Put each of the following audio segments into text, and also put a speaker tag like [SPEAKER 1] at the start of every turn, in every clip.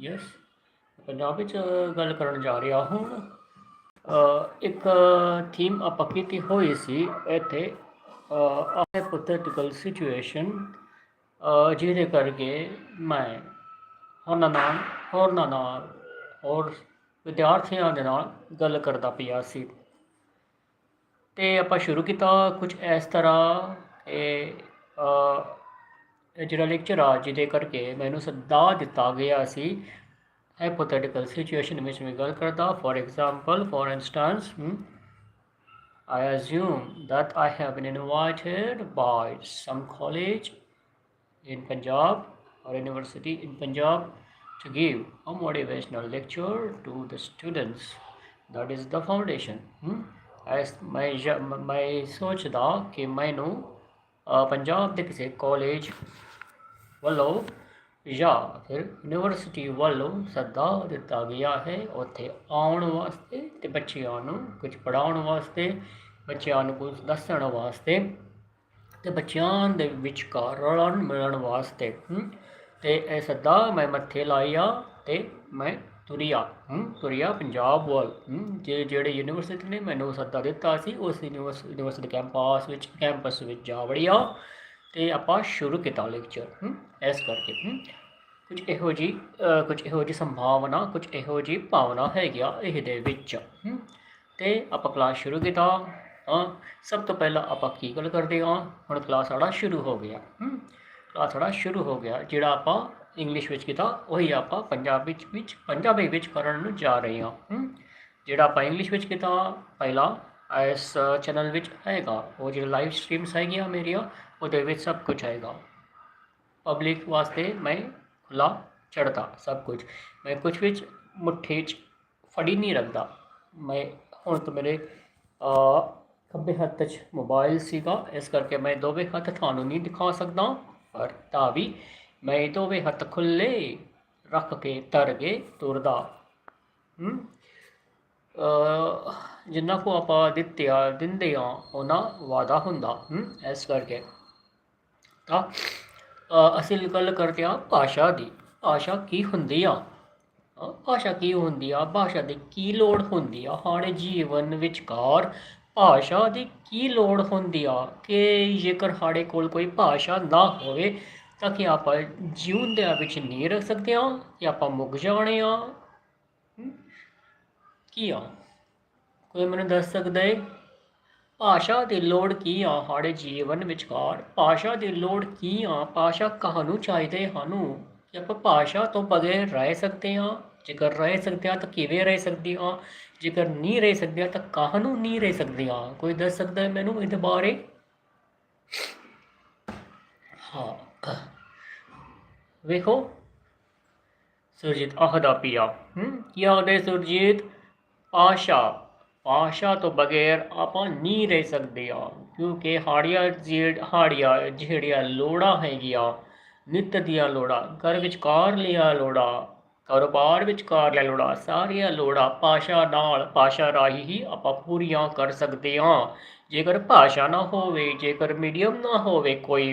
[SPEAKER 1] Yes Punjab ਵਿੱਚ ਗੱਲ ਕਰਨ ਜਾ ਰਿਹਾ ਹਾਂ। ਇੱਕ ਥੀਮ ਆਪਾਂ ਕੀਤੀ ਹੋਈ ਸੀ ਇੱਥੇ ਹਾਈਪੋਥੈਟੀਕਲ ਸਿਚੁਏਸ਼ਨ ਜਿਹਦੇ ਕਰਕੇ ਮੈਂ ਉਹਨਾਂ ਨਾਲ, ਹੋਰਨਾਂ ਨਾਲ ਔਰ ਵਿਦਿਆਰਥੀਆਂ ਦੇ ਨਾਲ ਗੱਲ ਕਰਦਾ ਪਿਆ ਸੀ। ਤੇ ਆਪਾਂ ਸ਼ੁਰੂ ਕੀਤਾ ਕੁਝ ਇਸ ਤਰ੍ਹਾਂ ਇਹ ਜਿਹੜਾ ਲੈਕਚਰ ਆ ਜਿਹਦੇ ਕਰਕੇ ਮੈਨੂੰ ਸੱਦਾ ਦਿੱਤਾ ਗਿਆ ਸੀ hypothetical situation ਵਿੱਚ ਮੈਂ ਗੱਲ ਕਰਦਾ for example for instance hmm, I assume that I have been invited by some college in Punjab or university in Punjab to give a motivational lecture to the students that is the foundation hmm? Yes ਮੈਂ ਜ- ਮ- ਮੈਂ ਸੋਚਦਾ ਕਿ ਮੈਨੂੰ ਅ, ਪੰਜਾਬ ਦੇ ਕਿਸੇ college ਵੱਲੋਂ ਜਾਂ ਫਿਰ ਯੂਨੀਵਰਸਿਟੀ ਵੱਲੋਂ ਸੱਦਾ ਦਿੱਤਾ ਗਿਆ ਹੈ। ਉੱਥੇ ਆਉਣ ਵਾਸਤੇ ਤੇ ਬੱਚਿਆਂ ਨੂੰ ਕੁਝ ਪੜਾਉਣ ਵਾਸਤੇ ਬੱਚਿਆਂ ਨੂੰ ਕੁਝ ਦੱਸਣ ਵਾਸਤੇ ਤੇ ਬੱਚਿਆਂ ਦੇ ਵਿਚਕਾਰ ਰਲਣ ਮਿਲਣ ਵਾਸਤੇ ਹਮ, ਤੇ ਇਹ ਸੱਦਾ ਮੈਂ ਮੱਥੇ ਲਾਇਆ ਤੇ ਮੈਂ ਤੁਰਿਆ ਹਮ, ਤੁਰਿਆ ਪੰਜਾਬ ਵੱਲ ਹਮ, ਜੇ ਜਿਹੜੇ ਯੂਨੀਵਰਸਿਟੀ ਨੇ ਮੈਨੂੰ ਸੱਦਾ ਦਿੱਤਾ ਸੀ ਉਸ ਯੂਨੀਵਰਸ- ਯੂਨੀਵਰਸਿਟੀ ਕੈਂਪਸ ਵਿੱਚ ਕੈਂਪਸ ਵਿੱਚ ਜਾ ਵੜਿਆ ਤੇ ਆਪਾਂ ਸ਼ੁਰੂ ਕੀਤਾ ਲੈਕਚਰ ਇਸ ਕਰਕੇ ਹਮ, ਕੁਝ ਇਹੋ ਜੀ ਕੁਝ ਇਹੋ ਜੀ ਸੰਭਾਵਨਾ ਕੁਝ ਇਹੋ ਜੀ ਭਾਵਨਾ ਹੈਗੀ ਆ ਇਹਦੇ ਵਿੱਚ ਹਮ, ਤੇ ਆਪਾਂ ਕਲਾਸ ਸ਼ੁਰੂ ਕੀਤਾ ਹਾਂ। ਸਭ ਤੋਂ ਪਹਿਲਾਂ ਆਪਾਂ ਕੀ ਗੱਲ ਕਰਦੇ ਹਾਂ? ਹੁਣ ਕਲਾਸ ਸਾਡਾ ਸ਼ੁਰੂ ਹੋ ਗਿਆ ਕਲਾਸ ਸਾਡਾ ਸ਼ੁਰੂ ਹੋ ਗਿਆ ਜਿਹੜਾ ਆਪਾਂ ਇੰਗਲਿਸ਼ ਵਿੱਚ ਕੀਤਾ ਉਹੀ ਆਪਾਂ ਪੰਜਾਬੀ ਵਿੱਚ ਵਿੱਚ ਪੰਜਾਬੀ ਵਿੱਚ ਕਰਨ ਨੂੰ ਜਾ ਰਹੇ ਹਾਂ ਜਿਹੜਾ ਆਪਾਂ ਇੰਗਲਿਸ਼ ਵਿੱਚ ਕੀਤਾ ਪਹਿਲਾਂ ਇਸ ਚੈਨਲ ਵਿੱਚ ਆਏਗਾ। ਉਹ ਜਿਹੜੇ ਲਾਈਵ ਸਟ੍ਰੀਮਸ ਹੈਗੀਆਂ ਮੇਰੀਆਂ ਉਹਦੇ ਵਿੱਚ ਸਭ ਕੁਝ ਆਏਗਾ। ਪਬਲਿਕ ਵਾਸਤੇ ਮੈਂ ਖੁੱਲਾ ਛੱਡਦਾ ਸਭ ਕੁਝ। ਮੈਂ ਕੁਝ ਵਿੱਚ ਮੁੱਠੀ 'ਚ ਫੜੀ ਨਹੀਂ ਰੱਖਦਾ। ਮੈਂ ਹੁਣ ਤਾਂ ਮੇਰੇ ਖੱਬੇ ਹੱਥ 'ਚ ਮੋਬਾਈਲ ਸੀਗਾ। ਇਸ ਕਰਕੇ ਮੈਂ ਦੋਵੇਂ ਹੱਥ ਤੁਹਾਨੂੰ ਨਹੀਂ ਦਿਖਾ ਸਕਦਾ ਪਰ ਤਾਂ ਵੀ ਮੈਂ ਦੋਵੇਂ ਹੱਥ ਖੁੱਲੇ ਰੱਖ ਕੇ ਤਰ ਕੇ ਤੁਰਦਾ। ਹਮ ਅ, ਜਿੰਨਾ ਕੋ ਆਪਾਂ ਦਿੱਤਿਆ ਦਿੰਦੇ ਆ ਉਹਨਾਂ ਵਾਦਾ ਹੁੰਦਾ। ਇਸ ਕਰਕੇ। ਤਾਂ ਅਸੀਂ ਗੱਲ ਕਰਦੇ ਆ ਭਾਸ਼ਾ ਦੀ। ਭਾਸ਼ਾ ਕੀ ਹੁੰਦੀ ਆ? ਭਾਸ਼ਾ ਕੀ ਹੁੰਦੀ ਆ? ਭਾਸ਼ਾ ਦੀ ਕੀ ਲੋੜ ਹੁੰਦੀ ਆ? ਹਾਣੇ ਜੀਵਨ ਵਿਚਕਾਰ ਭਾਸ਼ਾ ਦੀ ਕੀ ਲੋੜ ਹੁੰਦੀ ਆ? ਕਿ ਜੇਕਰ ਸਾਡੇ ਕੋਲ ਕੋਈ ਭਾਸ਼ਾ ਨਾ ਹੋਵੇ, ਤਾਂ ਕਿ ਆਪਾਂ ਜੀਵਨ ਦੇ ਵਿੱਚ ਨਹੀਂ ਰਹਿ ਸਕਦੇ ਆ? ਕਿ ਆਪਾਂ ਮੁੱਕ ਜਾਣੇ ਆ? ਕੀ ਆ? ਕੋਈ ਮੈਨੂੰ ਦੱਸ ਸਕਦਾ ਹੈ ਭਾਸ਼ਾ ਦੀ ਲੋੜ ਕੀ ਆ ਸਾਡੇ ਜੀਵਨ ਵਿਚਕਾਰ? ਭਾਸ਼ਾ ਦੀ ਲੋੜ ਕੀ ਆ? ਭਾਸ਼ਾ ਕਾਹਨੂੰ ਚਾਹੀਦੇ ਸਾਨੂੰ? ਕਿ ਆਪਾਂ ਭਾਸ਼ਾ ਤੋਂ ਬਗੈਰ ਰਹਿ ਸਕਦੇ ਹਾਂ? ਜੇਕਰ ਰਹਿ ਸਕਦੇ ਹਾਂ ਤਾਂ ਕਿਵੇਂ ਰਹਿ ਸਕਦੇ ਹਾਂ? ਜੇਕਰ ਨਹੀਂ ਰਹਿ ਸਕਦੇ ਹਾਂ ਤਾਂ ਕਾਹਨੂੰ ਨਹੀਂ ਰਹਿ ਸਕਦੇ ਹਾਂ? ਕੋਈ ਦੱਸ ਸਕਦਾ ਹੈ ਮੈਨੂੰ ਇਹਦੇ ਬਾਰੇ? ਹਾਂ ਵੇਖੋ। ਸੁਰਜੀਤ ਆਹਦਾ ਪਿਆ। ਹਮ ਕੀ ਆਖਦੇ ਸੁਰਜੀਤ? ਭਾਸ਼ਾ। ਭਾਸ਼ਾ ਤੋਂ ਬਗੈਰ ਆਪਾਂ ਨਹੀਂ ਰਹਿ ਸਕਦੇ ਆ, ਕਿਉਂਕਿ ਹਾੜੀਆਂ ਜਿਹੜਾ ਹਾੜੀਆਂ ਜਿਹੜੀਆਂ ਲੋੜਾਂ ਹੈਗੀਆਂ, ਨਿੱਤ ਦੀਆਂ ਲੋੜਾਂ, ਘਰ ਵਿੱਚ ਕਾਰ ਲਿਆ ਲੋੜਾਂ, ਕਾਰੋਬਾਰ ਵਿੱਚ ਕਾਰ ਲਿਆ ਲੋੜਾਂ, ਸਾਰੀਆਂ ਲੋੜਾਂ ਭਾਸ਼ਾ ਨਾਲ, ਭਾਸ਼ਾ ਰਾਹੀਂ ਹੀ ਆਪਾਂ ਪੂਰੀਆਂ ਕਰ ਸਕਦੇ ਹਾਂ ਜੇਕਰ ਭਾਸ਼ਾ ਨਾ ਹੋਵੇ, ਜੇਕਰ ਮੀਡੀਅਮ ਨਾ ਹੋਵੇ ਕੋਈ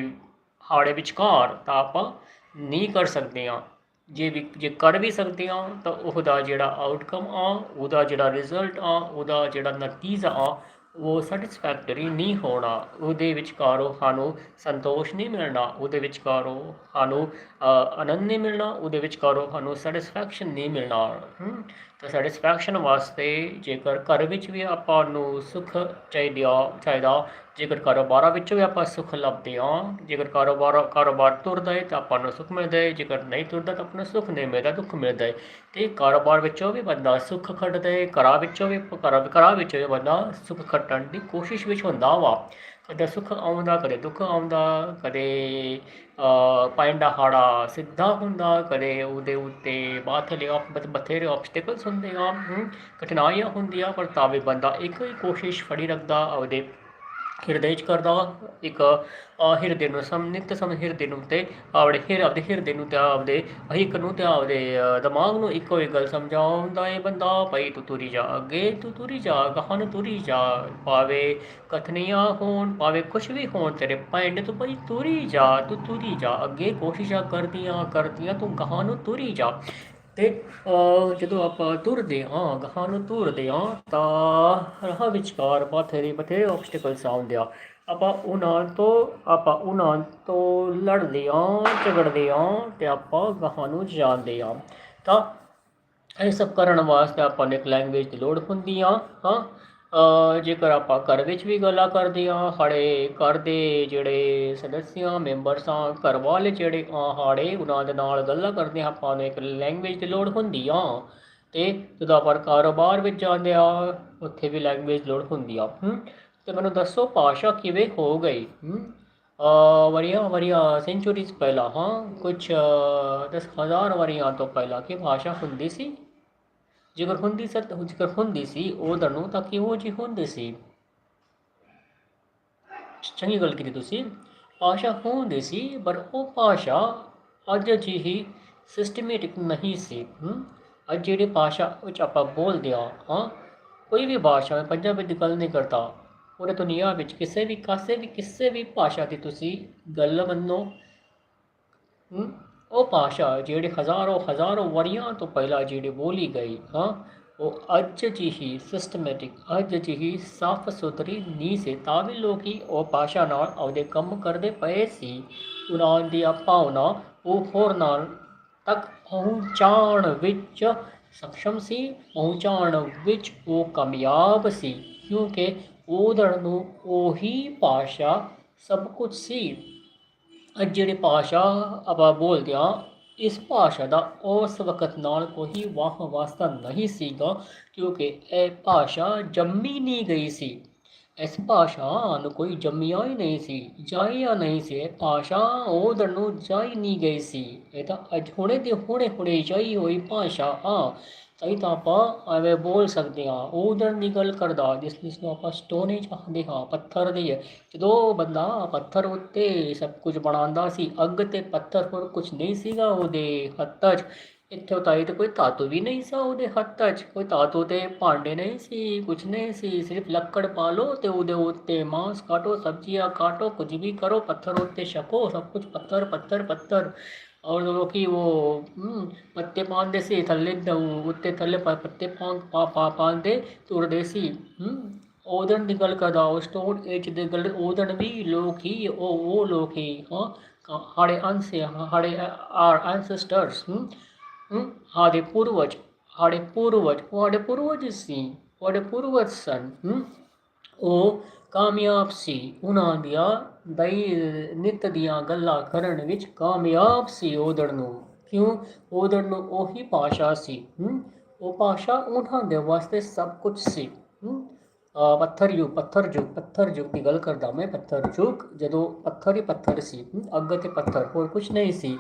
[SPEAKER 1] ਹਾੜੇ ਵਿਚਕਾਰ, ਤਾਂ ਆਪਾਂ ਨਹੀਂ ਕਰ ਸਕਦੇ ਹਾਂ ਜੇ ਵੀ ਜੇ ਕਰ ਵੀ ਸਕਦੇ ਹਾਂ ਤਾਂ ਉਹਦਾ ਜਿਹੜਾ ਆਊਟਕਮ ਆ ਉਹਦਾ ਜਿਹੜਾ ਰਿਜ਼ਲਟ ਆ ਉਹਦਾ ਜਿਹੜਾ ਨਤੀਜਾ ਆ ਉਹ ਸੈਟੀਸਫੈਕਟਰੀ ਨਹੀਂ ਹੋਣਾ। ਉਹਦੇ ਵਿਚਕਾਰੋਂ ਸਾਨੂੰ ਸੰਤੋਸ਼ ਨਹੀਂ ਮਿਲਣਾ ਉਹਦੇ ਵਿਚਕਾਰੋਂ ਸਾਨੂੰ ਆਨੰਦ ਨਹੀਂ ਮਿਲਣਾ ਉਹਦੇ ਵਿਚਕਾਰੋਂ ਸਾਨੂੰ ਸੈਟੀਸਫੈਕਸ਼ਨ ਨਹੀਂ ਮਿਲਣਾ। ਹਮ, ਤਾਂ ਸੈਟੀਸਫੈਕਸ਼ਨ ਵਾਸਤੇ ਜੇਕਰ ਘਰ ਵਿੱਚ ਵੀ ਆਪਾਂ ਨੂੰ ਸੁੱਖ ਚਾਹੀਦਾ ਚਾਹੀਦਾ ਜੇਕਰ ਕਾਰੋਬਾਰਾਂ ਵਿੱਚੋਂ ਵੀ ਆਪਾਂ ਸੁੱਖ ਲੱਭਦੇ ਹਾਂ ਜੇਕਰ ਕਾਰੋਬਾਰ ਕਾਰੋਬਾਰ ਤੁਰਦਾ ਹੈ ਤਾਂ ਆਪਾਂ ਨੂੰ ਸੁੱਖ ਮਿਲਦਾ ਹੈ ਜੇਕਰ ਨਹੀਂ ਤੁਰਦਾ ਤਾਂ ਆਪਾਂ ਨੂੰ ਸੁੱਖ ਨਹੀਂ ਮਿਲਦਾ ਦੁੱਖ ਮਿਲਦਾ ਹੈ। ਤੇ ਕਾਰੋਬਾਰ ਵਿੱਚੋਂ ਵੀ ਬੰਦਾ ਸੁੱਖ ਖੱਟਦਾ ਹੈ ਘਰਾਂ ਵਿੱਚੋਂ ਵੀ ਘਰਾਂ ਘਰਾਂ ਵਿੱਚੋਂ ਵੀ ਬੰਦਾ ਸੁੱਖ ਖੱਟਣ ਦੀ ਕੋਸ਼ਿਸ਼ ਵਿੱਚ ਹੁੰਦਾ ਵਾ। ਕਦੇ ਸੁੱਖ ਆਉਂਦਾ ਕਦੇ ਦੁੱਖ ਆਉਂਦਾ ਕਦੇ ਅ, ਪੈਂਡਾ ਹਾੜਾ ਸਿੱਧਾ ਹੁੰਦਾ ਕਦੇ ਉਹਦੇ ਉੱਤੇ ਬਾਥਲੇ ਆਪ ਬਥੇਰੇ ਆਬਸਟੀਕਲਸ ਹੁੰਦੇ ਆ ਕਠਿਨਾਈਆਂ ਹੁੰਦੀਆਂ ਪਰ ਤਾਂ ਵੀ ਬੰਦਾ ਇੱਕ ਹੀ ਕੋਸ਼ਿਸ਼ ਫੜੀ ਰੱਖਦਾ ਆਪਦੇ ਹਿਰਦੇ 'ਚ ਕਰਦਾ ਵਾ ਇੱਕ ਅ, ਹਿਰਦੇ ਨੂੰ ਸਮਨਿਤ ਸਮ ਹਿਰਦੇ ਆਪਦੇ ਹਿਰਦੇ ਨੂੰ ਤੇ ਆਪਦੇ ਹਿੱਕ ਨੂੰ ਤੇ ਆਪਦੇ ਦਿਮਾਗ ਨੂੰ ਇੱਕੋ ਹੀ ਗੱਲ ਸਮਝਾਉਂਦਾ ਏ ਬੰਦਾ ਭਾਈ ਤੂੰ ਤੁਰੀ ਜਾ ਅੱਗੇ ਤੂੰ ਤੁਰੀ ਜਾ ਗਾਹਾਂ ਨੂੰ ਤੁਰੀ ਜਾ ਭਾਵੇਂ ਕਥਨੀਆਂ ਹੋਣ ਭਾਵੇਂ ਕੁਛ ਵੀ ਹੋਣ ਤੇਰੇ ਪੈਂਡ ਤੂੰ ਭਾਈ ਤੁਰੀ ਜਾ ਤੂੰ ਤੁਰੀ ਜਾ ਅੱਗੇ ਕੋਸ਼ਿਸ਼ਾਂ ਕਰਦੀਆਂ ਕਰਦੀਆਂ ਤੂੰ ਗਾਹਾਂ ਨੂੰ ਤੁਰੀ ਜਾ। ਤੇ ਜਦੋਂ ਆਪਾਂ ਤੁਰਦੇ ਹਾਂ, ਗਾਹਾਂ ਨੂੰ ਤੁਰਦੇ ਹਾਂ, ਤਾਂ ਰਾਹ ਵਿਚਕਾਰ ਬਥੇਰੇ ਬਥੇਰੇ ਆਬਸਟੀਕਲਸ ਆਉਂਦੇ ਆ। ਆਪਾਂ ਉਹਨਾਂ ਤੋਂ, ਆਪਾਂ ਉਹਨਾਂ ਤੋਂ ਲੜਦੇ ਹਾਂ, ਝਗੜਦੇ ਹਾਂ ਤੇ ਆਪਾਂ ਗਾਹਾਂ ਨੂੰ ਜਾਂਦੇ ਹਾਂ। ਤਾਂ ਇਹ ਸਭ ਕਰਨ ਵਾਸਤੇ ਆਪਾਂ ਨੂੰ ਇੱਕ ਲੈਂਗੁਏਜ ਦੀ ਲੋੜ ਹੁੰਦੀ ਆ, ਹਾਂ। ਜੇਕਰ ਆਪਾਂ ਘਰ ਵਿੱਚ ਵੀ ਗੱਲਾਂ ਕਰਦੇ ਹਾਂ ਸਾਡੇ ਘਰ ਦੇ ਜਿਹੜੇ ਸਦੱਸਿਆ ਮੈਂਬਰਸ ਆ ਘਰ ਵਾਲੇ ਜਿਹੜੇ ਆ ਹਾੜੇ ਉਹਨਾਂ ਦੇ ਨਾਲ ਗੱਲਾਂ ਕਰਦੇ ਹਾਂ ਆਪਾਂ ਨੂੰ ਇੱਕ ਲੈਂਗੁਏਜ ਦੀ ਲੋੜ ਹੁੰਦੀ ਆ। ਤੇ ਜਦੋਂ ਆਪਾਂ ਕਾਰੋਬਾਰ ਵਿੱਚ ਜਾਂਦੇ ਆ ਉੱਥੇ ਵੀ ਲੈਂਗੁਏਜ ਦੀ ਲੋੜ ਹੁੰਦੀ ਆ। ਹੂੰ ਤੇ ਮੈਨੂੰ ਦੱਸੋ ਭਾਸ਼ਾ ਕਿਵੇਂ ਹੋ ਗਈ? ਹੂੰ ਅ, ਸੈਂਚੁਰੀਜ਼ ਪਹਿਲਾਂ ਹਾਂ ਕੁਝ ਦਸ ਹਜ਼ਾਰ ਵਰੀਆਂ ਤੋਂ ਪਹਿਲਾਂ ਕੀ ਭਾਸ਼ਾ ਹੁੰਦੀ ਸੀ? ਜੇਕਰ ਹੁੰਦੀ ਸਰ, ਤਾਂ ਜੇਕਰ ਹੁੰਦੀ ਸੀ ਉਦੋਂ ਨੂੰ ਤਾਂ ਕਿ ਉਹ ਜਿਹੀ ਹੁੰਦੀ ਸੀ? ਚੰਗੀ ਗੱਲ ਕੀਤੀ ਤੁਸੀਂ। ਭਾਸ਼ਾ ਹੁੰਦੀ ਸੀ, ਪਰ ਉਹ ਭਾਸ਼ਾ ਅੱਜ ਹੀ ਸਿਸਟਮੈਟਿਕ ਨਹੀਂ ਸੀ ਅੱਜ ਜਿਹੜੀ ਭਾਸ਼ਾ ਵਿੱਚ ਆਪਾਂ ਬੋਲਦੇ ਹਾਂ ਹਾਂ, ਕੋਈ ਵੀ ਭਾਸ਼ਾ ਮੈਂ ਪੰਜਾਬੀ ਦੀ ਗੱਲ ਨਹੀਂ ਕਰਦਾ। ਪੂਰੇ ਦੁਨੀਆ ਵਿੱਚ ਕਿਸੇ ਵੀ ਕਾਸੇ ਵੀ, ਕਿਸੇ ਵੀ ਭਾਸ਼ਾ ਦੀ ਤੁਸੀਂ ਗੱਲ ਮੰਨੋ ਉਹ ਭਾਸ਼ਾ ਜਿਹੜੀ ਹਜ਼ਾਰੋਂ ਹਜ਼ਾਰੋਂ ਵਰਿਆਂ ਤੋਂ ਪਹਿਲਾਂ ਜਿਹੜੀ ਬੋਲੀ ਗਈ, ਹਾਂ, ਉਹ ਅੱਜ ਜਿਹੀ ਸਿਸਟਮੈਟਿਕ ਅੱਜ ਜਿਹੀ ਸਾਫ਼ ਸੁਥਰੀ ਨਹੀਂ ਸੀ, ਤਾਂ ਵੀ ਲੋਕੀ ਉਹ ਭਾਸ਼ਾ ਨਾਲ ਆਪਦੇ ਕੰਮ ਕਰਦੇ ਪਏ ਸੀ। ਉਹਨਾਂ ਦੀ ਭਾਵਨਾ ਉਹ ਹੋਰ ਨਾਲ ਤੱਕ ਪਹੁੰਚਾਉਣ ਵਿੱਚ ਸક્ષਮ ਸੀ, ਪਹੁੰਚਾਉਣ ਵਿੱਚ ਉਹ ਕਾਮਯਾਬ ਸੀ, ਕਿਉਂਕਿ ਉਹਦੜ ਨੂੰ ਉਹੀ ਭਾਸ਼ਾ ਸਭ ਕੁਝ ਸੀ। ਅੱਜ ਜਿਹੜੀ ਭਾਸ਼ਾ ਆਪਾਂ ਬੋਲਦੇ ਹਾਂ, ਇਸ ਭਾਸ਼ਾ ਦਾ ਉਸ ਵਕਤ ਨਾਲ ਕੋਈ ਵਾਹ ਵਾਸਤਾ ਨਹੀਂ ਸੀਗਾ, ਕਿਉਂਕਿ ਇਹ ਭਾਸ਼ਾ ਜੰਮੀ ਨਹੀਂ ਗਈ ਸੀ। ਇਸ ਭਾਸ਼ਾ ਨੂੰ ਕੋਈ ਜੰਮਿਆ ਹੀ ਨਹੀਂ ਸੀ ਜਾਇਆ ਨਹੀਂ ਸੀ। ਇਹ ਭਾਸ਼ਾ ਉਧਰ ਨੂੰ ਜਾਈ ਨਹੀਂ ਗਈ ਸੀ। ਇਹ ਤਾਂ ਅੱਜ ਹੁਣੇ ਦੇ ਹੁਣੇ ਹੁਣੇ ਜਾਈ ਹੋਈ ਭਾਸ਼ਾ ਆ ਸਹੀ ਤਾਂ ਆਪਾਂ ਐਵੇਂ ਬੋਲ ਸਕਦੇ ਹਾਂ। ਉਧਰ ਦੀ ਗੱਲ ਕਰਦਾ, ਜਿਸ ਜਿਸ ਨੂੰ ਆਪਾਂ ਸਟੋਨੇਜ ਆਖਦੇ ਹਾਂ, ਪੱਥਰ ਦੀ। ਹੈ ਜਦੋਂ ਬੰਦਾ ਪੱਥਰ ਉੱਤੇ ਸਭ ਕੁਝ ਬਣਾਉਂਦਾ ਸੀ, ਅੱਗ ਤੇ ਪੱਥਰ ਹੋਰ ਕੁਝ ਨਹੀਂ ਸੀਗਾ ਉਹਦੇ ਹੱਥ 'ਚ। ਇੱਥੋਂ ਤਾਈ ਇਹ ਤਾਂ ਕੋਈ ਧਾਤੂ ਵੀ ਨਹੀਂ ਸੀ ਉਹਦੇ ਹੱਥਾਂ 'ਚ ਕੋਈ ਧਾਤੂ ਤੇ ਭਾਂਡੇ ਨਹੀਂ ਸੀ ਕੁਝ ਨਹੀਂ ਸੀ ਸਿਰਫ ਲੱਕੜ ਪਾ ਲਓ ਤੇ ਉਹਦੇ ਉੱਤੇ ਮਾंस ਕਾਟੋ ਸਬਜ਼ੀਆਂ ਕਾਟੋ ਕੁਝ ਵੀ ਕਰੋ ਪੱਥਰ ਉੱਤੇ ਛਕੋ ਸਭ ਕੁਝ ਪੱਥਰ ਪੱਥਰ ਪੱਥਰ। ਔਰ ਲੋਕੀ ਉਹ ਪੱਤੇ ਪਾਉਂਦੇ ਸੀ ਥੱਲੇ ਉੱਤੇ ਥੱਲੇ ਪੱਤੇ ਪਾ ਪਾ ਪਾਉਂਦੇ ਤੁਰਦੇ ਸੀ ਹਮ, ਉਦਣ ਦੀ ਗੱਲ ਕਰਦਾ ਉਹ ਸਟੋਨ ਏਜ ਦੀ ਗੱਲ ਉਦਣ ਵੀ ਲੋਕ ਹੀ ਉਹ ਉਹ ਲੋਕ ਹੀ ਹਾਂ ਕ- ਸਾਡੇ ਅੰਸੇ ਆਰ ਐਂਸੈਸਟਰਸ ਹਮ ਸਾਡੇ ਪੂਰਵਜ ਸਾਡੇ ਪੂਰਵਜ, ਉਹ ਸਾਡੇ ਪੂਰਵਜ ਸੀ, ਉਹ ਪੂਰਵਜ ਸਨ ਉਹ ਕਾਮਯਾਬ ਸੀ, ਉਹਨਾਂ ਦੀਆਂ ਦਈ ਨਿਤ ਦੀਆਂ ਗੱਲਾਂ ਕਰਨ ਵਿੱਚ ਕਾਮਯਾਬ ਸੀ ਉਦੜ ਨੂੰ ਕਿਉਂ ਉਦੜ ਨੂੰ ਉਹੀ ਭਾਸ਼ਾ ਸੀ ਹਮ? ਉਹ ਭਾਸ਼ਾ ਉਹਨਾਂ ਦੇ ਵਾਸਤੇ ਸਭ ਕੁਝ ਸੀ ਹਮ? ਅਹ ਪੱਥਰ ਯੁੱਗ ਪੱਥਰ ਯੁੱਗ ਪੱਥਰ ਯੁੱਗ ਦੀ ਗੱਲ ਕਰਦਾ ਮੈਂ, ਪੱਥਰ ਯੁੱਗ, ਜਦੋਂ ਪੱਥਰ ਹੀ ਪੱਥਰ ਸੀ ਹਮ? ਅੱਗ ਤੇ ਪੱਥਰ, ਹੋਰ ਕੁਝ ਨਹੀਂ ਸੀ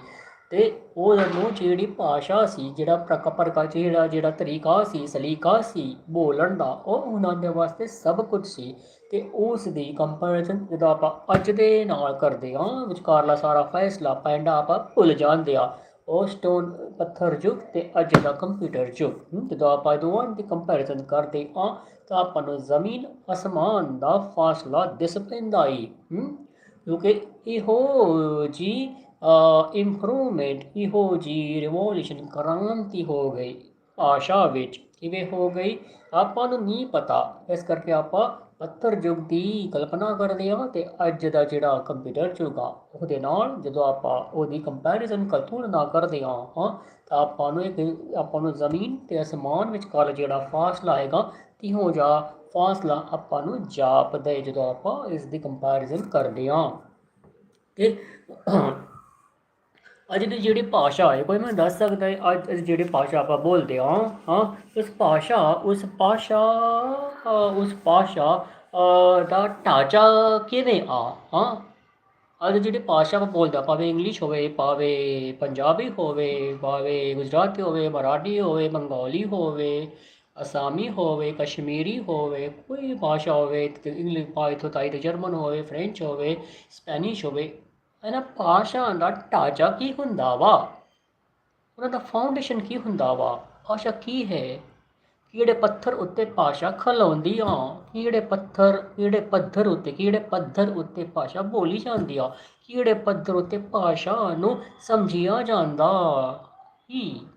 [SPEAKER 1] ਤੇ ਉਹ ਜਿਹੜੀ ਭਾਸ਼ਾ ਸੀ, ਜਿਹੜਾ ਪ੍ਰਕਪਰ ਦਾ ਜਿਹੜਾ ਜਿਹੜਾ ਤਰੀਕਾ ਸੀ, ਸਲੀਕਾ ਸੀ, ਬੋਲਣ ਦਾ, ਉਹ ਉਹਨਾਂ ਦੇ ਵਾਸਤੇ ਸਭ ਕੁਝ ਸੀ ਤੇ ਉਸ ਦੀ ਕੰਪੈਰੀਜ਼ਨ ਜਦੋਂ ਆਪਾਂ ਅੱਜ ਦੇ ਨਾਲ ਕਰਦੇ ਹਾਂ, ਵਿਚਕਾਰਲਾ ਸਾਰਾ ਫੈਸਲਾ ਪੈਂਦਾ ਆਪਾਂ ਭੁੱਲ ਜਾਂਦੇ ਆ ਉਹ ਸਟੋਨ ਪੱਥਰ ਯੁੱਗ ਤੇ ਅੱਜ ਦਾ ਕੰਪਿਊਟਰ ਯੁੱਗ। ਜਦੋਂ ਆਪਾਂ ਦੋਵਾਂ ਦੀ ਕੰਪੈਰੀਜ਼ਨ ਕਰਦੇ ਹਾਂ, ਤਾਂ ਆਪਾਂ ਨੂੰ ਜ਼ਮੀਨ, ਅਸਮਾਨ ਦਾ ਫਾਸਲਾ ਦਿਸ ਪੈਂਦਾ ਈ ਕਿਉਂਕਿ ਇਹੋ ਜੀ ਇੰਪਰੂਵਮੈਂਟ ਇਹੋ ਜੀ ਰਿਵੋਲੂਸ਼ਨ ਕ੍ਰਾਂਤੀ ਹੋ ਗਈ ਆਸ਼ਾ ਵਿੱਚ। ਕਿਵੇਂ ਹੋ ਗਈ? ਆਪਾਂ ਨੂੰ ਨਹੀਂ ਪਤਾ। ਇਸ ਕਰਕੇ ਆਪਾਂ ਪੱਥਰ ਯੁੱਗ ਦੀ ਕਲਪਨਾ ਕਰਦੇ ਹਾਂ ਤੇ ਅੱਜ ਦਾ ਜਿਹੜਾ ਕੰਪਿਊਟਰ ਯੁੱਗ ਆ, ਉਹਦੇ ਨਾਲ ਜਦੋਂ ਆਪਾਂ ਉਹਦੀ ਕੰਪੈਰੀਜ਼ਨ ਕਰ ਤੁਲਨਾ ਕਰਦੇ ਹਾਂ ਹਾਂ, ਤਾਂ ਆਪਾਂ ਨੂੰ ਇੱਕ, ਆਪਾਂ ਨੂੰ ਜ਼ਮੀਨ ਤੇ ਅਸਮਾਨ ਵਿਚਕਾਰ ਜਿਹੜਾ ਫਾਸਲਾ ਹੈਗਾ ਤਿਹੋ ਜਿਹਾ ਫਾਸਲਾ ਆਪਾਂ ਨੂੰ ਜਾਪਦਾ ਹੈ ਜਦੋਂ ਆਪਾਂ ਇਸ ਦੀ ਕੰਪੈਰੀਜ਼ਨ ਕਰਦੇ ਹਾਂ। ਤੇ ਅੱਜ ਦੀ ਜਿਹੜੀ ਭਾਸ਼ਾ ਹੈ, ਕੋਈ ਮੈਨੂੰ ਦੱਸ ਸਕਦਾ ਹੈ, ਅੱਜ ਜਿਹੜੀ ਭਾਸ਼ਾ ਆਪਾਂ ਬੋਲਦੇ ਹਾਂ ਹਾਂ, ਉਸ ਭਾਸ਼ਾ ਉਸ ਭਾਸ਼ਾ ਉਸ ਭਾਸ਼ਾ ਦਾ ਢਾਂਚਾ ਕਿਵੇਂ ਆ, ਹਾਂ? ਅੱਜ ਜਿਹੜੀ ਭਾਸ਼ਾ ਆਪਾਂ ਬੋਲਦਾ ਭਾਵੇਂ ਇੰਗਲਿਸ਼ ਹੋਵੇ, ਭਾਵੇਂ ਪੰਜਾਬੀ ਹੋਵੇ, ਭਾਵੇਂ ਗੁਜਰਾਤੀ ਹੋਵੇ, ਮਰਾਠੀ ਹੋਵੇ, ਬੰਗਾਲੀ ਹੋਵੇ, ਅਸਾਮੀ ਹੋਵੇ, ਕਸ਼ਮੀਰੀ ਹੋਵੇ, ਕੋਈ ਭਾਸ਼ਾ ਹੋਵੇ ਇੰਗਲਿਸ਼ ਭਾਵੇਂ ਪਾਇਥੋ ਤਾਈ ਤੇ ਜਰਮਨ ਹੋਵੇ ਫ੍ਰੈਂਚ ਹੋਵੇ ਸਪੈਨਿਸ਼ ਹੋਵੇ ਇਹਨਾਂ ਭਾਸ਼ਾ ਦਾ ਢਾਂਚਾ ਕੀ ਹੁੰਦਾ ਵਾ? ਉਹਨਾਂ ਦਾ ਫਾਊਂਡੇਸ਼ਨ ਕੀ ਹੁੰਦਾ ਵਾ? ਭਾਸ਼ਾ ਕੀ ਹੈ? ਕਿਹੜੇ ਪੱਥਰ ਉੱਤੇ ਭਾਸ਼ਾ ਖਲਾਉਂਦੀ ਆ। ਕਿਹੜੇ ਪੱਥਰ ਕਿਹੜੇ ਪੱਥਰ ਉੱਤੇ ਕਿਹੜੇ ਪੱਥਰ ਉੱਤੇ ਭਾਸ਼ਾ ਬੋਲੀ ਜਾਂਦੀ ਆ। ਕਿਹੜੇ ਪੱਥਰ ਉੱਤੇ ਭਾਸ਼ਾ ਨੂੰ ਸਮਝਿਆ ਜਾਂਦਾ। ਹੀ?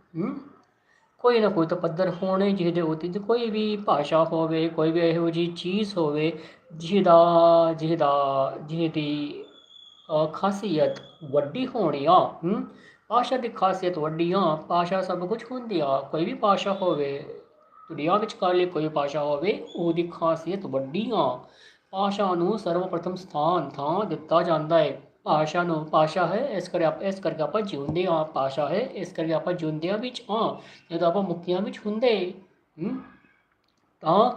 [SPEAKER 1] ਕੋਈ ਨਾ ਕੋਈ ਤਾਂ ਪੱਧਰ ਹੋਣੇ ਜਿਹਦੇ ਉੱਤੇ ਕੋਈ ਵੀ ਭਾਸ਼ਾ ਹੋਵੇ, ਕੋਈ ਵੀ ਇਹੋ ਜਿਹੀ ਚੀਜ਼ ਹੋਵੇ ਜਿਹਦਾ ਜਿਹਦਾ, ਜਿਹਦੀ ਖਾਸੀਅਤ ਵੱਡੀ ਹੋਣੀ ਆ ਹਮ? ਭਾਸ਼ਾ ਦੀ ਖਾਸੀਅਤ ਵੱਡੀ ਆ ਭਾਸ਼ਾ ਸਭ ਕੁਝ ਹੁੰਦੀ ਆ ਕੋਈ ਵੀ ਭਾਸ਼ਾ ਹੋਵੇ ਦੁਨੀਆ ਵਿੱਚ ਕਾਲੀ ਕੋਈ ਭਾਸ਼ਾ ਹੋਵੇ ਉਹਦੀ ਖਾਸੀਅਤ ਵੱਡੀ ਆ। ਭਾਸ਼ਾ ਨੂੰ ਸਰਵਪ੍ਰਥਮ ਸਥਾਨ ਥਾਂ ਦਿੱਤਾ ਜਾਂਦਾ ਹੈ ਭਾਸ਼ਾ ਨੂੰ ਭਾਸ਼ਾ ਹੈ ਇਸ ਕਰਕੇ ਆਪ ਇਸ ਕਰਕੇ ਆਪਾਂ ਜਿਉਂਦੇ ਆ ਭਾਸ਼ਾ ਹੈ ਇਸ ਕਰਕੇ ਆਪਾਂ ਜਿਉਂਦਿਆਂ ਵਿੱਚ ਆ ਜਦੋਂ ਆਪਾਂ ਮੁਕਤੀਆਂ ਵਿੱਚ ਹੁੰਦੇ ਹਮ, ਤਾਂ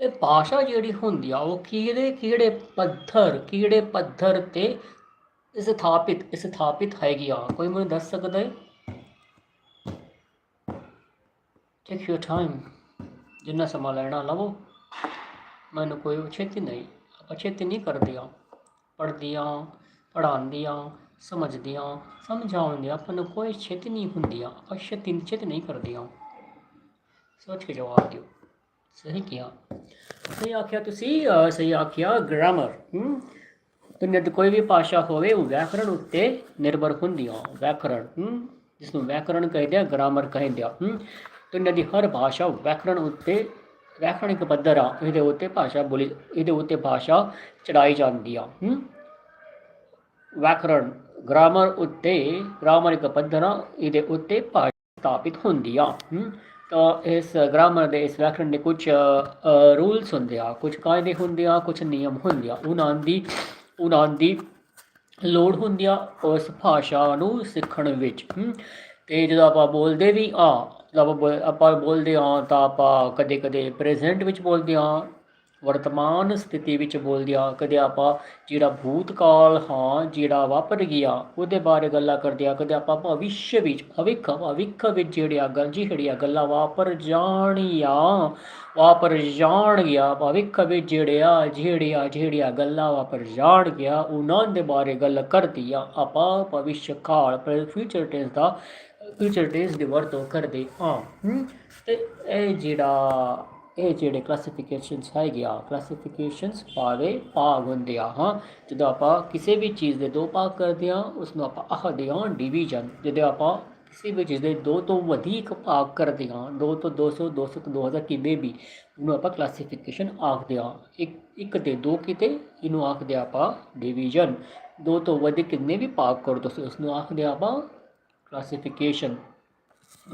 [SPEAKER 1] ਇਹ ਭਾਸ਼ਾ ਜਿਹੜੀ ਹੁੰਦੀ ਆ, ਉਹ ਕਿਹੜੇ ਕਿਹੜੇ ਪੱਧਰ ਕਿਹੜੇ ਪੱਧਰ ਤੇ ਸਥਾਪਿਤ ਸਥਾਪਿਤ ਹੈਗੀ ਆ? ਕੋਈ ਮੈਨੂੰ ਦੱਸ ਸਕਦਾ ਹੈ? ਟੇਕ ਯੂਰ ਟਾਈਮ ਜਿੰਨਾ ਸਮਾਂ ਲੈਣਾ ਲਵੋ। ਮੈਨੂੰ ਕੋਈ ਛੇਤੀ ਨਹੀਂ, ਆਪਾਂ ਨਹੀਂ ਕਰਦੀਆਂ। ਪੜ੍ਹਦੀਆਂ, ਪੜ੍ਹਾਉਂਦੀਆਂ, ਸਮਝਦੀਆਂ, ਸਮਝਾਉਂਦੀਆਂ, ਆਪਾਂ ਨੂੰ ਕੋਈ ਛੇਤੀ ਨਹੀਂ ਹੁੰਦੀਆਂ। ਆਪਾਂ ਛੇਤੀ ਛੇਤੀ ਨਹੀਂ ਕਰਦੀਆਂ। ਸੋਚ ਕੇ ਜਵਾਬ ਦਿਓ। ਸਹੀ ਕਿਹਾ। ਸਹੀ ਆਖਿਆ ਤੁਸੀਂ ਸਹੀ ਆਖਿਆ ਗ੍ਰਾਮਰ ਹਮ ਦੁਨੀਆ ਦੀ ਕੋਈ ਵੀ ਭਾਸ਼ਾ ਹੋਵੇ, ਉਹ ਵਿਆਕਰਣ ਉੱਤੇ ਨਿਰਭਰ ਹੁੰਦੀ ਆ ਵਿਆਕਰਣ ਹਮ ਜਿਸ ਨੂੰ ਵਿਆਕਰਣ ਕਹਿੰਦੇ ਆ ਗ੍ਰਾਮਰ ਕਹਿੰਦੇ ਆ ਹਮ ਦੁਨੀਆ ਦੀ ਹਰ ਭਾਸ਼ਾ ਵਿਆਕਰਣ ਉੱਤੇ, ਵਿਆਕਰਣਿਕ ਪੱਧਰ ਆ, ਇਹਦੇ ਉੱਤੇ ਭਾਸ਼ਾ ਬੋਲੀ, ਇਹਦੇ ਉੱਤੇ ਭਾਸ਼ਾ ਚੜਾਈ ਜਾਂਦੀ ਆ ਹਮ ਵਿਆਕਰਣ ਗ੍ਰਾਮਰ ਉੱਤੇ ਗ੍ਰਾਮਰਿਕ ਪੱਧਰਾਂ ਇਹਦੇ ਉੱਤੇ ਭਾਸ਼ਾ ਸਥਾਪਿਤ ਹੁੰਦੀ ਆ ਹਮ ਇਸ ਗ੍ਰਾਮਰ ਦੇ ਇਸ ਵਿਆਕਰਣ ਦੇ ਕੁਝ ਰੂਲਸ ਹੁੰਦੇ ਆ ਕੁਝ ਕਾਇਦੇ ਹੁੰਦੇ ਆ ਕੁਝ ਨਿਯਮ ਹੁੰਦੇ ਆ। ਉਹਨਾਂ ਦੀ ਉਹਨਾਂ ਦੀ ਲੋੜ ਹੁੰਦੀ ਆ ਉਸ ਭਾਸ਼ਾ ਨੂੰ ਸਿੱਖਣ ਵਿੱਚ। ਹਮ, ਤੇ ਜਦੋਂ ਆਪਾਂ ਬੋਲਦੇ ਵੀ ਆ ਜਦੋਂ ਬੋਲ- ਆਪਾਂ ਬੋਲਦੇ ਆ ਤਾਂ ਆਪਾਂ ਕਦੇ ਕਦੇ ਪ੍ਰੈਜ਼ੈਂਟ ਵਿੱਚ ਬੋਲਦੇ ਆ ਵਰਤਮਾਨ ਸਥਿਤੀ ਵਿੱਚ ਬੋਲਦੇ ਆ ਕਦੇ ਆਪਾਂ ਜਿਹੜਾ ਭੂਤਕਾਲ ਹਾਂ ਜਿਹੜਾ ਵਾਪਰ ਗਿਆ ਉਹਦੇ ਬਾਰੇ ਗੱਲਾਂ ਕਰਦੇ ਆ ਕਦੇ ਆਪਾਂ ਭਵਿੱਖ ਵਿੱਚ ਭਵਿੱਖ ਭਵਿੱਖ ਵਿੱਚ ਜਿਹੜੀਆਂ ਗੱਲ ਜਿਹੜੀਆਂ ਗੱਲਾਂ ਵਾਪਰ ਜਾਣੀਆਂ ਵਾਪਰ ਜਾਣਗੀਆਂ ਭਵਿੱਖ ਵਿੱਚ ਜਿਹੜਿਆ ਜਿਹੜੀਆਂ ਜਿਹੜੀਆਂ ਗੱਲਾਂ ਵਾਪਰ ਜਾਣਗੀਆਂ ਉਹਨਾਂ ਦੇ ਬਾਰੇ ਗੱਲ ਕਰਦੀ ਆ ਆਪਾਂ ਭਵਿੱਖ ਕਾਲ ਫਿਊਚਰ ਟੈਂਸ ਦਾ ਫਿਊਚਰ ਟੈਂਸ ਦੀ ਵਰਤੋਂ ਕਰਦੇ ਹਾਂ। ਹਮ, ਤੇ ਇਹ ਜਿਹੜਾ ਇਹ ਜਿਹੜੇ ਕਲਾਸੀਫਿਕੇਸ਼ਨਸ ਹੈਗੇ ਆ ਕਲਾਸੀਫਿਕੇਸ਼ਨਸ ਬਾਰੇ ਭਾਗ ਹੁੰਦੇ ਆ, ਹਾਂ। ਜਦੋਂ ਆਪਾਂ ਕਿਸੇ ਵੀ ਚੀਜ਼ ਦੇ ਦੋ ਭਾਗ ਕਰਦੇ ਆ ਉਸ ਨੂੰ ਆਪਾਂ ਆਖਦੇ ਆ ਡਿਵੀਜ਼ਨ ਜਦੋਂ ਆਪਾਂ ਕਿਸੇ ਵੀ ਚੀਜ਼ ਦੇ ਦੋ ਤੋਂ ਵਧੇਕ ਭਾਗ ਕਰਦੇ ਹਾਂ ਦੋ ਤੋਂ 200 200 ਤੋਂ 2000 ਕਿਵੇਂ ਵੀ, ਉਹਨੂੰ ਆਪਾਂ ਕਲਾਸੀਫਿਕੇਸ਼ਨ ਆਖਦੇ ਹਾਂ ਇੱਕ ਇੱਕ ਦੇ ਦੋ ਕਿਤੇ, ਇਹਨੂੰ ਆਖਦੇ ਆ ਆਪਾਂ ਡਿਵੀਜ਼ਨ ਦੋ ਤੋਂ ਵੱਧ ਕਿੰਨੇ ਵੀ ਭਾਗ ਕਰੋ ਤੁਸੀਂ ਉਸ ਨੂੰ ਆਖਦੇ ਆ ਆਪਾਂ ਕਲਾਸੀਫਿਕੇਸ਼ਨ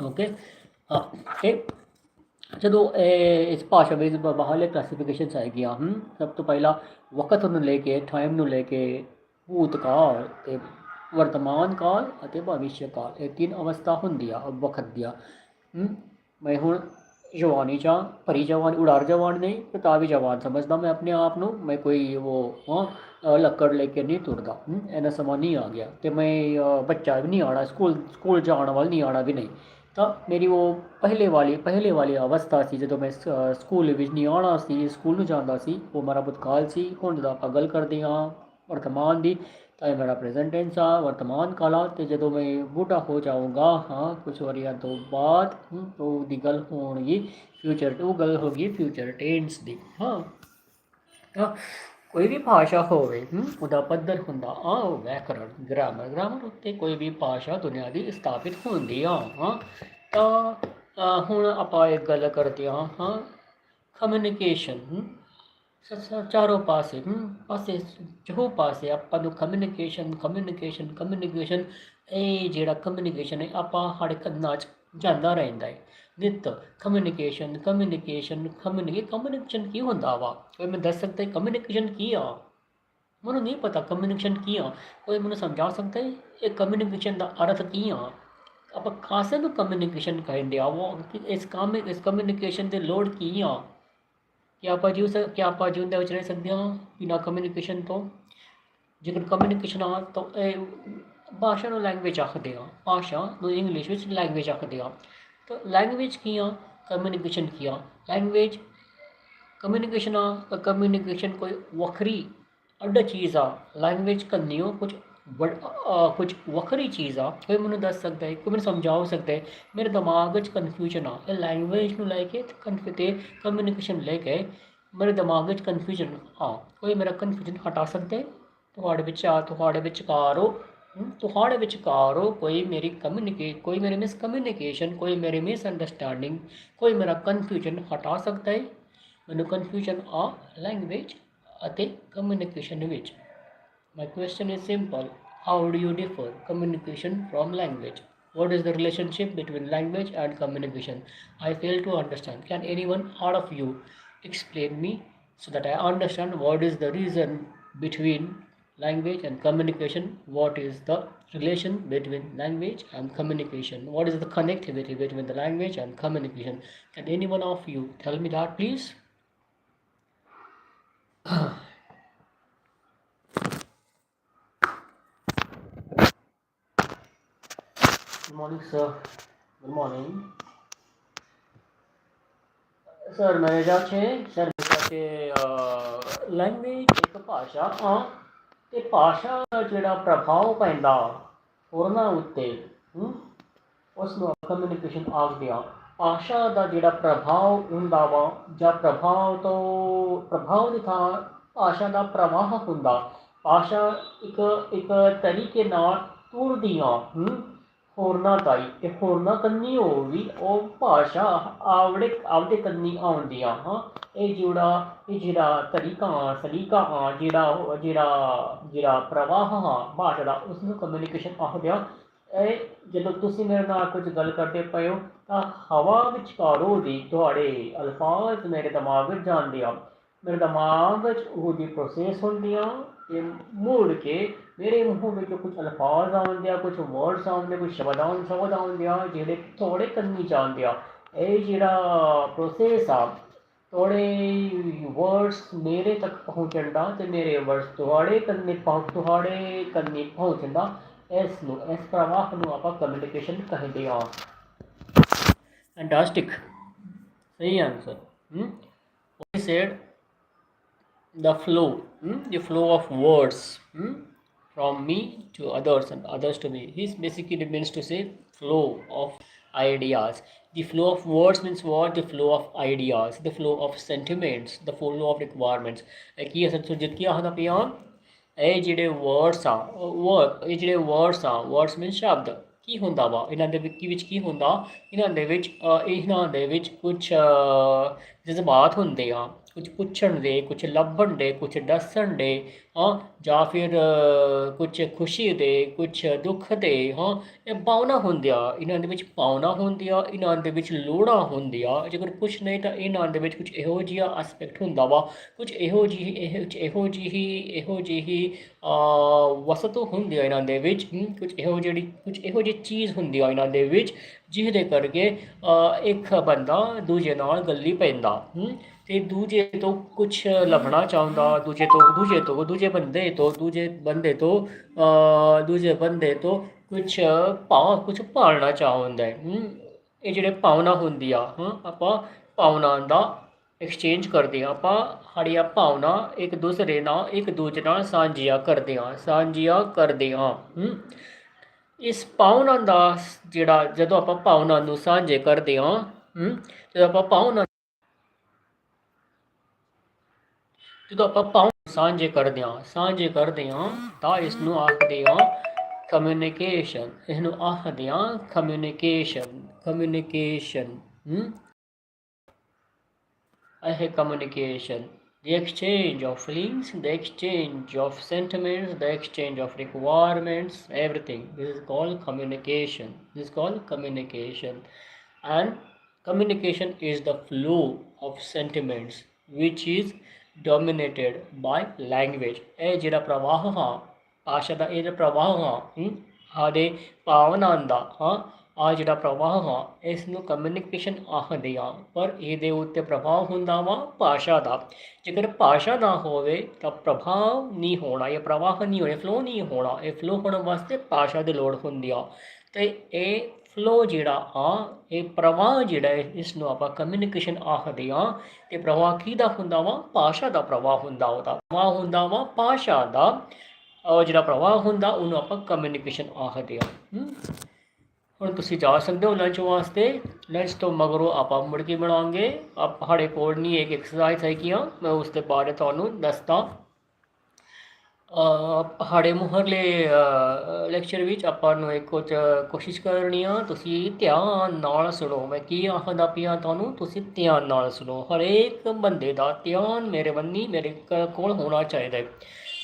[SPEAKER 1] ਓਕੇ ਹਾਂ ਤੇ ਜਦੋਂ ਇਹ ਇਸ ਭਾਸ਼ਾ ਵਿੱਚ ਬ- ਬਾਹਰਲੇ ਕਲਾਸੀਫਿਕੇਸ਼ਨਸ ਹੈਗੀਆਂ ਹਮ ਸਭ ਤੋਂ ਪਹਿਲਾਂ ਵਕਤ ਨੂੰ ਲੈ ਕੇ ਟਾਈਮ ਨੂੰ ਲੈ ਕੇ ਭੂਤਕਾਲ ਤੇ ਵਰਤਮਾਨ ਕਾਲ ਅਤੇ ਭਵਿੱਖ ਕਾਲ ਇਹ ਤਿੰਨ ਅਵਸਥਾ ਹੁੰਦੀ ਆ ਵਕਤ ਦੀਆਂ। ਮੈਂ ਹੁਣ ਜਵਾਨੀ ਚ ਹਾਂ, ਭਰੀ ਜਵਾਨ ਉਡਾਰ ਜਵਾਨ ਨਹੀਂ ਪ੍ਰਤਾਪੀ ਜਵਾਨ ਸਮਝਦਾ ਮੈਂ ਆਪਣੇ ਆਪ ਨੂੰ ਮੈਂ ਕੋਈ ਉਹ ਹਾਂ ਲੱਕੜ ਲੈ ਕੇ ਨਹੀਂ ਤੁਰਦਾ ਹਮ, ਇੰਨਾ ਸਮਾਂ ਨਹੀਂ ਆ ਗਿਆ ਤੇ ਮੈਂ ਬੱਚਾ ਵੀ ਨਹੀਂ ਆਣਾ ਸਕੂਲ ਸਕੂਲ ਜਾਣ ਵਾਲ ਨਹੀਂ ਆਣਾ ਵੀ ਨਹੀਂ। ਤਾਂ ਮੇਰੀ ਉਹ ਪਹਿਲੇ ਵਾਲੀ ਪਹਿਲੇ ਵਾਲੀ ਅਵਸਥਾ ਸੀ ਜਦੋਂ ਮੈਂ ਸ- ਸਕੂਲ ਵਿੱਚ ਨਹੀਂ ਆਉਣਾ ਸੀ ਸਕੂਲ ਨੂੰ ਜਾਂਦਾ ਸੀ ਉਹ ਮੇਰਾ ਭੂਤਕਾਲ ਸੀ ਹੁਣ ਜਦੋਂ ਆਪਾਂ ਗੱਲ ਕਰਦੇ ਹਾਂ ਵਰਤਮਾਨ ਦੀ ਤਾਂ ਇਹ ਮੇਰਾ ਪ੍ਰੈਜ਼ੈਂਟ ਟੈਂਸ ਆ ਵਰਤਮਾਨ ਕਾਲ ਆ ਤੇ ਜਦੋਂ ਮੈਂ ਬੁੱਢਾ ਹੋ ਜਾਊਂਗਾ ਹਾਂ ਕੁਝ ਵਰਿਆਂ ਤੋਂ ਬਾਅਦ ਹਮ, ਤਾਂ ਉਹਦੀ ਗੱਲ ਹੋਣਗੀ ਫਿਊਚਰ ਉਹ ਗੱਲ ਹੋਗੀ ਫਿਊਚਰ ਟੈਂਸ ਦੀ ਹਾਂ। ਤਾਂ ਕੋਈ ਵੀ ਭਾਸ਼ਾ ਹੋਵੇ ਉਹਦਾ ਪੱਧਰ ਹੁੰਦਾ ਆ ਉਹ ਵਿਆਕਰਣ ਗ੍ਰਾਮਰ ਗ੍ਰਾਮਰ ਉੱਤੇ ਕੋਈ ਵੀ ਭਾਸ਼ਾ ਦੁਨੀਆ ਦੀ ਸਥਾਪਿਤ ਹੁੰਦੀ ਆ, ਹਾਂ। ਤਾਂ ਹੁਣ ਆਪਾਂ ਇੱਕ ਗੱਲ ਕਰਦੇ ਹਾਂ ਹਾਂ ਕਮਿਊਨੀਕੇਸ਼ਨ ਚਾਰੋਂ ਪਾਸੇ ਪਾਸੇ ਜੋ ਪਾਸੇ ਆਪਾਂ ਨੂੰ ਕਮਿਊਨੀਕੇਸ਼ਨ ਕਮਿਊਨੀਕੇਸ਼ਨ ਕਮਿਊਨੀਕੇਸ਼ਨ ਇਹ ਜਿਹੜਾ ਕਮਿਊਨੀਕੇਸ਼ਨ ਹੈ, ਆਪਾਂ ਸਾਡੇ ਕੰਨਾਂ 'ਚ ਜਾਂਦਾ ਰਹਿੰਦਾ ਹੈ। ਨਿਤ ਕਮਿਊਨੀਕੇਸ਼ਨ ਕਮਿਊਨੀਕੇਸ਼ਨ ਕਮਿਊਨੀਕੇ ਕਮਿਊਨੀਕੇਸ਼ਨ ਕੀ ਹੁੰਦਾ ਵਾ? ਕੋਈ ਮੈਨੂੰ ਦੱਸ ਸਕਦਾ ਕਮਿਊਨੀਕੇਸ਼ਨ ਕੀ ਆ? ਮੈਨੂੰ ਨਹੀਂ ਪਤਾ ਕਮਿਊਨੀਕੇਸ਼ਨ ਕੀ ਆ। ਕੋਈ ਮੈਨੂੰ ਸਮਝਾ ਸਕਦਾ ਹੈ ਇਹ ਕਮਿਊਨੀਕੇਸ਼ਨ ਦਾ ਅਰਥ ਕੀ ਆ? ਆਪਾਂ ਖਾਸੇ ਨੂੰ ਕਮਿਊਨੀਕੇਸ਼ਨ ਕਹਿੰਦੇ ਆ ਉਹ ਇਸ ਕੰਮ, ਇਸ ਕਮਿਊਨੀਕੇਸ਼ਨ ਦੇ ਲੋੜ ਕੀ ਆ? ਕਿ ਆਪਾਂ ਜਿਉ ਸਕ ਕਿ ਆਪਾਂ ਜਿਉਂਦੇ ਵਿੱਚ ਰਹਿ ਸਕਦੇ ਹਾਂ ਬਿਨਾਂ ਕਮਿਊਨੀਕੇਸ਼ਨ ਤੋਂ? ਜੇਕਰ ਕਮਿਊਨੀਕੇਸ਼ਨ ਆ, ਤਾਂ ਇਹ ਭਾਸ਼ਾ ਨੂੰ ਲੈਂਗੁਏਜ ਆਖਦੇ ਆ। ਭਾਸ਼ਾ ਨੂੰ ਇੰਗਲਿਸ਼ ਵਿੱਚ ਲੈਂਗੁਏਜ ਆਖਦੇ ਆ। ਤਾਂ ਲੈਂਗੁਏਜ ਕੀ ਆ? ਕਮਿਊਨੀਕੇਸ਼ਨ ਕੀ ਆ? ਲੈਂਗੁਏਜ ਕਮਿਊਨੀਕੇਸ਼ਨ ਆ ਕਮਿਊਨੀਕੇਸ਼ਨ ਕੋਈ ਵੱਖਰੀ ਅੱਡ ਚੀਜ਼ ਆ। ਲੈਂਗੁਏਜ ਕੰਨਿਓ ਕੁਝ ਵੱਡ- ਅ, ਕੁਝ ਵੱਖਰੀ ਚੀਜ਼ ਆ। ਕੋਈ ਮੈਨੂੰ ਦੱਸ ਸਕਦਾ ਹੈ ਕੋਈ ਮੈਨੂੰ ਸਮਝਾਓ ਸਕਦਾ ਹੈ ਮੇਰੇ ਦਿਮਾਗ ਵਿੱਚ ਕਨਫਿਊਜ਼ਨ ਆ। ਇਹ ਲੈਂਗੁਏਜ ਨੂੰ ਲੈ ਕੇ ਤੇ ਕਨਫਿ- ਕਮਿਊਨੀਕੇਸ਼ਨ ਲੈ ਕੇ ਮੇਰੇ ਦਿਮਾਗ ਵਿੱਚ ਕਨਫਿਊਜ਼ਨ ਆ। ਕੋਈ ਮੇਰਾ ਕਨਫਿਊਜ਼ਨ ਹਟਾ ਸਕਦਾ? ਹੈ ਤੁਹਾਡੇ ਵਿੱਚ ਆ ਤੁਹਾਡੇ ਵਿਚਕਾਰ ਉਹ ਹਮ, ਤੁਹਾਡੇ ਵਿਚਕਾਰੋਂ ਕੋਈ ਮੇਰੀ ਕਮਿਊਨੀਕੇਟ ਕੋਈ ਮੇਰੀ ਮਿਸ ਕਮਿਊਨੀਕੇਸ਼ਨ ਕੋਈ ਮੇਰੀ ਮਿਸ ਅੰਡਰਸਟੈਂਡਿੰਗ ਕੋਈ ਮੇਰਾ ਕਨਫਿਊਜ਼ਨ ਹਟਾ ਸਕਦਾ ਹੈ ਮੈਨੂੰ ਕਨਫਿਊਜ਼ਨ ਆ ਲੈਂਗੁਏਜ ਅਤੇ ਕਮਿਊਨੀਕੇਸ਼ਨ ਵਿੱਚ My question is simple. How do you differ communication from language? What is the relationship between language and communication? I fail to understand. Can anyone out of you explain me so that I understand what is the reason between language and communication what is the relation between language and communication? What is the connectivity between the language and communication? Can any one of you tell me that please? Good morning sir. Good morning. Sir મને Sir, છે sir language, language એક ભાષા ਤੇ ਭਾਸ਼ਾ ਦਾ ਜਿਹੜਾ ਪ੍ਰਭਾਵ ਪੈਂਦਾ ਹੋਰਨਾਂ ਉੱਤੇ ਉਸ ਨੂੰ ਕਮਿਊਨੀਕੇਸ਼ਨ ਆਖਦੇ ਆ। ਭਾਸ਼ਾ ਦਾ ਜਿਹੜਾ ਪ੍ਰਭਾਵ ਹੁੰਦਾ ਵਾ ਜਾਂ ਪ੍ਰਭਾਵ ਤੋਂ, ਪ੍ਰਭਾਵ ਦੀ ਥਾਂ ਭਾਸ਼ਾ ਦਾ ਪ੍ਰਵਾਹ ਹੁੰਦਾ। ਭਾਸ਼ਾ ਇੱਕ ਇੱਕ ਤਰੀਕੇ ਨਾਲ ਤੁਰਦੀ ਹਮ ਹੋਰਨਾਂ ਤਾਈ, ਤੇ ਹੋਰਨਾਂ ਕੰਨੀ ਹੋਵੀ ਉਹ ਭਾਸ਼ਾ ਆਵੜੇ ਆਪਦੇ ਕੰਨੀ ਆਉਂਦੀਆਂ ਹਾਂ। ਇਹ ਜਿਹੜਾ ਇਹ ਜਿਹੜਾ ਤਰੀਕਾ ਆ ਸਲੀਕਾ ਹਾਂ ਜਿਹੜਾ ਉਹ- ਜਿਹੜਾ ਜਿਹੜਾ ਪ੍ਰਵਾਹ ਹਾਂ, ਭਾਸ਼ਾ ਦਾ ਉਸ ਨੂੰ ਕਮਿਊਨੀਕੇਸ਼ਨ ਆਖਦੇ ਆ। ਇਹ ਜਦੋਂ ਤੁਸੀਂ ਮੇਰੇ ਨਾਲ ਕੁਝ ਗੱਲ ਕਰਦੇ ਪਏ ਹੋ, ਤਾਂ ਹਵਾ ਵਿਚਕਾਰੋਂ ਦੀ ਤੁਹਾਡੇ ਅਲਫਾਜ਼ ਮੇਰੇ ਦਿਮਾਗ ਵਿੱਚ ਜਾਂਦੇ ਆ। ਮੇਰੇ ਦਿਮਾਗ ਵਿੱਚ ਉਹਦੀ ਪ੍ਰੋਸੈਸ ਹੁੰਦੀ ਆ ਹੁੰਦੀਆਂ ਤੇ ਮੁੜ ਕੇ ਮੇਰੇ ਮੂੰਹ ਵਿੱਚੋਂ ਕੁਝ ਅਲਫਾਜ਼ ਆਉਂਦੇ ਆ ਕੁਝ ਵਰਡਸ ਆਉਂਦੇ ਕੁਝ ਸ਼ਬਦ ਆਉਂਦੇ ਸ਼ਬਦ ਆਉਂਦੇ ਆ ਜਿਹੜੇ ਥੋੜੇ ਕੰਨੀ ਜਾਂਦੇ ਆ। ਇਹ ਜਿਹੜਾ ਪ੍ਰੋਸੈਸ ਆ ਥੋੜੇ ਵਰਡਸ ਮੇਰੇ ਤੱਕ ਪਹੁੰਚਣ ਦਾ ਤੇ ਮੇਰੇ ਵਰਡਸ ਤੁਹਾਡੇ ਕੰਨੀ ਪਹੁੰਚ ਤੁਹਾਡੇ ਕੰਨੀ ਪਹੁੰਚਣ ਦਾ, ਇਸ ਨੂੰ, ਇਸ ਪ੍ਰਵਾਹ ਨੂੰ ਆਪਾਂ ਕਮਿਊਨੀਕੇਸ਼ਨ ਕਹਿੰਦੇ ਆ। ਫੈਂਟਾਸਟਿਕ ਸਹੀ answer hmm we said the flow hmm, the flow of words hmm, from me to others and others to me this basically means to say flow of ideas the flow of words means what the flow of ideas the flow of sentiments the flow of requirements ਇਹ ਕੀ ਅਸਲ ਸੁਜਿਤ ਕੀ ਆਖਦਾ ਪਿਆ ਇਹ ਜਿਹੜੇ words ਆ word ਇਹ ਜਿਹੜੇ words ਆ ਵਰਡਸ ਮੀਨ ਸ਼ਬਦ ਕੀ ਹੁੰਦਾ ਵਾ ਇਹਨਾਂ ਦੇ ਵਿੱਚ ਕੀ ਵਿੱਚ ਕੀ ਹੁੰਦਾ ਇਹਨਾਂ ਦੇ ਵਿੱਚ ਅ, ਇਹਨਾਂ ਦੇ ਵਿੱਚ ਕੁਝ ਜਜ਼ਬਾਤ ਹੁੰਦੇ ਆ ਕੁਝ ਪੁੱਛਣ ਦੇ ਕੁਝ ਲੱਭਣ ਦੇ ਕੁਝ ਦੱਸਣ ਦੇ ਹਾਂ ਜਾਂ ਫਿਰ ਅ, ਕੁਝ ਖੁਸ਼ੀ ਦੇ ਕੁਝ ਦੁੱਖ ਦੇ ਹਾਂ ਇਹ ਭਾਵਨਾ ਹੁੰਦੀਆਂ ਇਹਨਾਂ ਦੇ ਵਿੱਚ ਭਾਵਨਾ ਹੁੰਦੀ ਆ ਇਹਨਾਂ ਦੇ ਵਿੱਚ ਲੋੜਾਂ ਹੁੰਦੀਆਂ ਜੇਕਰ ਕੁਝ ਨਹੀਂ ਤਾਂ ਇਹਨਾਂ ਦੇ ਵਿੱਚ ਕੁਝ ਇਹੋ ਜਿਹਾ ਐਸਪੈਕਟ ਹੁੰਦਾ ਵਾ ਕੁਝ ਇਹੋ ਜਿਹੀ ਇਹ ਇਹੋ ਜਿਹੀ ਇਹੋ ਜਿਹੀ ਵਸਤ ਵਸਤੂ ਹੁੰਦੀ ਆ ਇਹਨਾਂ ਦੇ ਵਿੱਚ ਹਮ, ਕੁਝ ਇਹੋ ਜਿਹੜੀ ਕੁਝ ਇਹੋ ਜਿਹੀ ਚੀਜ਼ ਹੁੰਦੀ ਆ ਇਹਨਾਂ ਦੇ ਵਿੱਚ ਜਿਹਦੇ ਕਰਕੇ ਇੱਕ ਬੰਦਾ ਦੂਜੇ ਨਾਲ ਗੱਲੀ ਪੈਂਦਾ ਤੇ ਦੂਜੇ ਤੋਂ ਕੁਝ ਲੱਭਣਾ ਚਾਹੁੰਦਾ, ਦੂਜੇ ਤੋਂ ਦੂਜੇ ਤੋਂ, ਦੂਜੇ ਬੰਦੇ ਤੋਂ, ਦੂਜੇ ਬੰਦੇ ਤੋਂ ਦੂਜੇ ਬੰਦੇ ਤੋਂ ਕੁਝ ਭਾਵ ਕੁਝ ਪਾਲਣਾ ਚਾਹੁੰਦਾ ਹੈ। ਇਹ ਜਿਹੜੇ ਭਾਵਨਾ ਹੁੰਦੀ ਆ, ਹਾਂ, ਆਪਾਂ ਭਾਵਨਾ ਦਾ ਐਕਸਚੇਂਜ ਕਰਦੇ ਹਾਂ। ਆਪਾਂ ਸਾਡੀਆਂ ਭਾਵਨਾ ਇੱਕ ਦੂਸਰੇ ਨਾਲ, ਇੱਕ ਦੂਜੇ ਨਾਲ ਸਾਂਝੀਆਂ ਕਰਦੇ ਹਾਂ, ਸਾਂਝੀਆਂ ਕਰਦੇ ਹਾਂ। ਇਸ ਭਾਵਨਾ ਦਾ ਜਿਹੜਾ, ਜਦੋਂ ਆਪਾਂ ਭਾਵਨਾ ਨੂੰ ਸਾਂਝੇ ਕਰਦੇ ਹਾਂ, ਜਦੋਂ ਆਪਾਂ ਭਾਵਨਾ ਜਦੋਂ ਆਪਾਂ ਭਾਵਨਾ ਸਾਂਝੇ ਕਰਦੇ ਹਾਂ ਸਾਂਝੇ ਕਰਦੇ ਹਾਂ ਤਾਂ ਇਸ ਨੂੰ ਆਖਦੇ ਹਾਂ ਕਮਿਊਨੀਕੇਸ਼ਨ ਇਸ ਨੂੰ ਆਖਦੇ ਹਾਂ communication communication hmm I have communication. The exchange of feelings, the exchange of sentiments, the exchange of requirements, everything. This is called communication. This is called communication. And communication is the flow of sentiments which is dominated by language ਇਹ ਜਿਹੜਾ ਪ੍ਰਵਾਹ ਹਾਂ ਭਾਸ਼ਾ ਦਾ ਇਹ ਜਿਹੜਾ ਪ੍ਰਵਾਹ ਹਾਂ ਹਮ, ਭਾਵਨਾ ਦਾ ਹਾਂ ਆ ਜਿਹੜਾ ਪ੍ਰਵਾਹ ਆ ਇਸ ਨੂੰ ਕਮਿਊਨੀਕੇਸ਼ਨ ਆਖਦੇ ਆ ਪਰ ਇਹਦੇ ਉੱਤੇ ਪ੍ਰਭਾਵ ਹੁੰਦਾ ਵਾ ਭਾਸ਼ਾ ਦਾ। ਜੇਕਰ ਭਾਸ਼ਾ ਨਾ ਹੋਵੇ ਤਾਂ ਪ੍ਰਭਾਵ ਨਹੀਂ ਹੋਣਾ ਇਹ ਪ੍ਰਵਾਹ ਨਹੀਂ ਹੋਣਾ ਫਲੋ ਨਹੀਂ ਹੋਣਾ ਇਹ ਫਲੋ ਹੋਣ ਵਾਸਤੇ ਭਾਸ਼ਾ ਦੀ ਲੋੜ ਹੁੰਦੀ ਆ। ਤੇ ਇਹ ਫਲੋ ਜਿਹੜਾ ਆ ਇਹ ਪ੍ਰਵਾਹ ਜਿਹੜਾ ਹੈ ਇਸ ਨੂੰ ਆਪਾਂ ਕਮਿਊਨੀਕੇਸ਼ਨ ਆਖਦੇ ਆ ਤੇ ਪ੍ਰਵਾਹ ਕਿਹਦਾ ਹੁੰਦਾ ਵਾ? ਭਾਸ਼ਾ ਦਾ ਪ੍ਰਵਾਹ ਹੁੰਦਾ ਉਹਦਾ। ਪ੍ਰਵਾਹ ਹੁੰਦਾ ਵਾ, ਭਾਸ਼ਾ ਦਾ ਉਹ ਜਿਹੜਾ ਪ੍ਰਵਾਹ ਹੁੰਦਾ, ਉਹਨੂੰ ਆਪਾਂ ਕਮਿਊਨੀਕੇਸ਼ਨ ਆਖਦੇ ਆ ਹੁਣ ਤੁਸੀਂ ਜਾ ਸਕਦੇ ਹੋ ਲੰਚ ਵਾਸਤੇ। ਲੰਚ ਤੋਂ ਮਗਰੋਂ ਆਪਾਂ ਮੁੜ ਕੇ ਬਣਾਵਾਂਗੇ ਆਪ ਸਾਡੇ ਕੋਲ ਨਹੀਂ, ਇੱਕ ਐਕਸਰਸਾਈਜ਼ ਹੈ ਕੀ ਮੈਂ ਉਸ ਦੇ ਬਾਰੇ ਤੁਹਾਨੂੰ ਦੱਸਦਾ। ਹਾੜੇ ਸਾਡੇ ਮੁਹਰਲੇ ਲੈਕਚਰ ਵਿੱਚ ਆਪਾਂ ਨੂੰ ਇੱਕ ਕੁਝ ਕੋਸ਼ਿਸ਼ ਕਰਨੀ ਆ, ਤੁਸੀਂ ਧਿਆਨ ਨਾਲ ਸੁਣੋ। ਮੈਂ ਕੀ ਆਖਦਾ ਪਿਆ ਤੁਹਾਨੂੰ? ਤੁਸੀਂ ਧਿਆਨ ਨਾਲ ਸੁਣੋ। ਹਰੇਕ ਬੰਦੇ ਦਾ ਧਿਆਨ ਮੇਰੇ ਬੰਨੀ, ਮੇਰੇ ਕ- ਕੋਲ ਹੋਣਾ ਚਾਹੀਦਾ ਹੈ।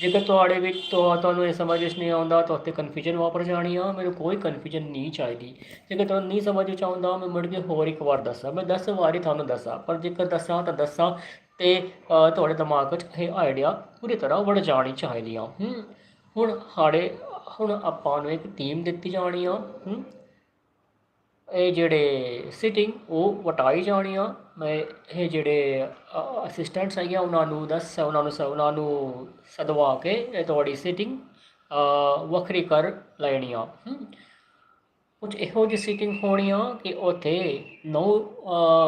[SPEAKER 1] ਜੇਕਰ ਤੁਹਾਡੇ ਵਿੱਚ ਤੁਹਾਨੂੰ ਇਹ ਸਮਝ ਵਿੱਚ ਨਹੀਂ ਆਉਂਦਾ, ਤਾਂ ਉੱਥੇ ਕਨਫਿਊਜ਼ਨ ਵਾਪਰ ਜਾਣੀ ਆ। ਮੈਨੂੰ ਕੋਈ ਕਨਫਿਊਜ਼ਨ ਨਹੀਂ ਚਾਹੀਦੀ। ਜੇਕਰ ਤੁਹਾਨੂੰ ਨਹੀਂ ਸਮਝ ਵਿੱਚ ਆਉਂਦਾ, ਮੈਂ ਮੁੜ ਕੇ ਹੋਰ ਇੱਕ ਵਾਰ ਦੱਸਾਂ। ਮੈਂ 10 ਵਾਰੀ ਤੁਹਾਨੂੰ ਦੱਸਾਂ। ਪਰ ਜੇਕਰ ਦੱਸਾਂ ਤਾਂ ਦੱਸਾਂ। ਤੇ ਤੁਹਾਡੇ ਦਿਮਾਗ 'ਚ ਇਹ ਆਈਡੀਆ ਪੂਰੀ ਤਰ੍ਹਾਂ ਵੜ ਜਾਣੀ ਚਾਹੀਦੀ ਆ। ਹੁਣ ਸਾਡੇ, ਹੁਣ ਆਪਾਂ ਨੂੰ ਇੱਕ ਟੀਮ ਦਿੱਤੀ ਜਾਣੀ ਆ ਇਹ ਜਿਹੜੇ ਸਿਟਿੰਗ ਉਹ ਵਟਾਈ ਜਾਣੀ ਆ। ਮੈਂ, ਇਹ ਜਿਹੜੇ ਅਸਿਸਟੈਂਟਸ ਹੈਗੇ ਉਹਨਾਂ ਨੂੰ ਦੱਸ, ਉਹਨਾਂ ਨੂੰ ਸ- ਉਹਨਾਂ ਨੂੰ ਸਦਵਾ ਕੇ ਇਹ ਤੁਹਾਡੀ ਸਿਟਿੰਗ ਵੱਖਰੀ ਕਰ ਲੈਣੀ ਆ। ਕੁਝ ਇਹੋ ਜਿਹੀ ਸੀਟਿੰਗ ਹੋਣੀ ਕਿ ਉੱਥੇ ਨੌ